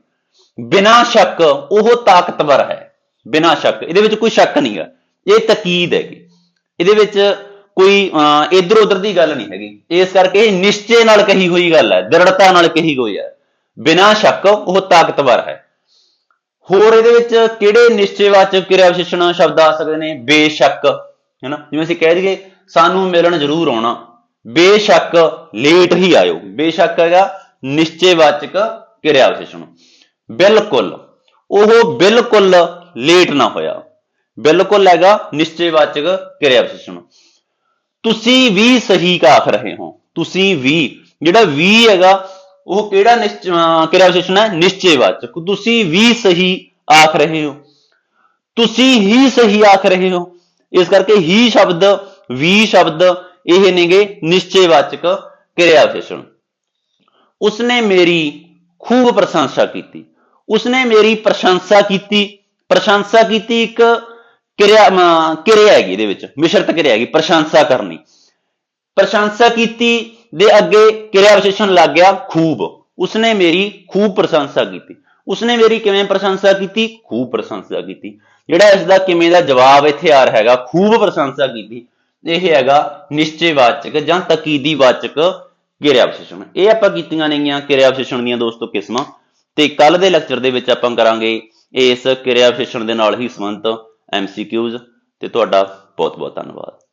ਬਿਨਾਂ ਸ਼ੱਕ ਉਹ ਤਾਕਤਵਰ ਹੈ। ਬਿਨਾਂ ਸ਼ੱਕ। ਇਹਦੇ ਵਿੱਚ ਕੋਈ ਸ਼ੱਕ ਨਹੀਂਗਾ ਇਹ ਤਕੀਦ ਹੈਗੀ। ਇਹਦੇ ਵਿੱਚ ਕੋਈ ਇਧਰ ਉਧਰ ਦੀ ਗੱਲ ਨਹੀਂ ਹੈਗੀ। ਇਸ ਕਰਕੇ ਇਹ ਨਿਸ਼ਚੇ ਨਾਲ ਕਹੀ ਹੋਈ ਗੱਲ ਹੈ, ਦ੍ਰਿੜਤਾ ਨਾਲ ਕਹੀ ਹੋਈ ਹੈ। ਬਿਨਾਂ ਸ਼ੱਕ ਉਹ ਤਾਕਤਵਰ ਹੈ। ਹੋਰ ਇਹਦੇ ਵਿੱਚ ਕਿਹੜੇ ਨਿਸ਼ਚੈਵਾਚਕ ਕਿਰਿਆ ਵਿਸ਼ੇਸ਼ਣ ਸ਼ਬਦ ਆ ਸਕਦੇ ਨੇ? ਬੇਸ਼ੱਕ, ਹੈਨਾ? ਜਿਵੇਂ ਅਸੀਂ ਕਹਿ ਦਈਏ, ਸਾਨੂੰ ਮਿਲਣ ਜ਼ਰੂਰ ਆਉਣਾ। ਬੇਸ਼ੱਕ, ਲੇਟ ਹੀ ਆਇਓ। ਬੇਸ਼ੱਕ ਹੈਗਾ ਨਿਸ਼ਚੈਵਾਚਕ ਕਿਰਿਆ ਵਿਸ਼ੇਸ਼ਣ ਬਿਲਕੁਲ। ਉਹ ਬਿਲਕੁਲ ਲੇਟ ਨਾ ਹੋਇਆ। ਬਿਲਕੁਲ ਹੈਗਾ ਨਿਸ਼ਚੈਵਾਚਕ ਕਿਰਿਆ ਵਿਸ਼ੇਸ਼ਣ ਤੁਸੀਂ ਵੀ ਸਹੀ ਆਖ ਰਹੇ ਹੋ ਤੁਸੀਂ ਵੀ ਜਿਹੜਾ ਵੀ ਹੈਗਾ ਉਹ ਕਿਹੜਾ ਨਿਸ਼ਚ ਅਹ ਕਿਰਿਆ ਵਿਸ਼ੇਸ਼ਣ ਹੈ ਨਿਸ਼ਚੈਵਾਚਕ ਤੁਸੀਂ ਵੀ ਸਹੀ ਆਖ ਰਹੇ ਹੋ ਤੁਸੀਂ ਹੀ ਸਹੀ ਆਖ ਰਹੇ ਹੋ ਇਸ ਕਰਕੇ ਹੀ ਸ਼ਬਦ ਵੀ ਸ਼ਬਦ ਇਹ ਨੇਗੇ ਨਿਸ਼ਚੈਵਾਚਕ ਕਿਰਿਆ ਵਿਸ਼ੇਸ਼ਣ ਉਸਨੇ ਮੇਰੀ ਖੂਬ ਪ੍ਰਸ਼ੰਸਾ ਕੀਤੀ ਉਸਨੇ ਮੇਰੀ ਪ੍ਰਸ਼ੰਸਾ ਕੀਤੀ ਪ੍ਰਸ਼ੰਸਾ ਕੀਤੀ ਇੱਕ ਕਿਰਿਆ ਅਮ, ਕਿਰਿਆ ਹੈਗੀ ਇਹਦੇ ਵਿੱਚ ਮਿਸ਼ਰਤ ਕਿਰਿਆ ਹੈਗੀ ਪ੍ਰਸ਼ੰਸਾ ਕਰਨੀ। ਪ੍ਰਸ਼ੰਸਾ ਕੀਤੀ ਦੇ ਅੱਗੇ ਕਿਰਿਆ ਵਿਸ਼ੇਸ਼ਣ ਲੱਗ ਗਿਆ ਖੂਬ। ਉਸਨੇ ਮੇਰੀ ਖੂਬ ਪ੍ਰਸ਼ੰਸਾ ਕੀਤੀ। ਉਸਨੇ ਮੇਰੀ ਕਿਵੇਂ ਪ੍ਰਸ਼ੰਸਾ ਕੀਤੀ? ਖੂਬ ਪ੍ਰਸ਼ੰਸਾ ਕੀਤੀ। ਜਿਹੜਾ ਇਸ ਦਾ ਕਿਵੇਂ ਦਾ ਜਵਾਬ ਇੱਥੇ ਆ ਰਿਹਾ ਹੈਗਾ ਖੂਬ ਪ੍ਰਸ਼ੰਸਾ ਕੀਤੀ ਇਹ ਹੈਗਾ ਨਿਸ਼ਚੈਵਾਚਕ ਜਾਂ ਤਕੀਦੀ ਵਾਚਕ ਕਿਰਿਆ ਵਿਸ਼ੇਸ਼ਣ। ਇਹ ਆਪਾਂ ਕੀਤੀਆਂ ਨੇਗੀਆਂ ਕਿਰਿਆ ਵਿਸ਼ੇਸ਼ਣ ਦੀਆਂ ਦੋਸਤੋ ਕਿਸਮਾਂ। ਤੇ ਕੱਲ ਦੇ ਲੈਕਚਰ ਦੇ ਵਿੱਚ ਆਪਾਂ ਕਰਾਂਗੇ ਇਸ ਕਿਰਿਆ ਵਿਸ਼ੇਸ਼ਣ ਦੇ ਨਾਲ ਹੀ ਸੰਬੰਧਿਤ ਐਮਸੀਕਿਊਜ਼ ਤੇ ਤੁਹਾਡਾ ਬਹੁਤ ਬਹੁਤ ਧੰਨਵਾਦ।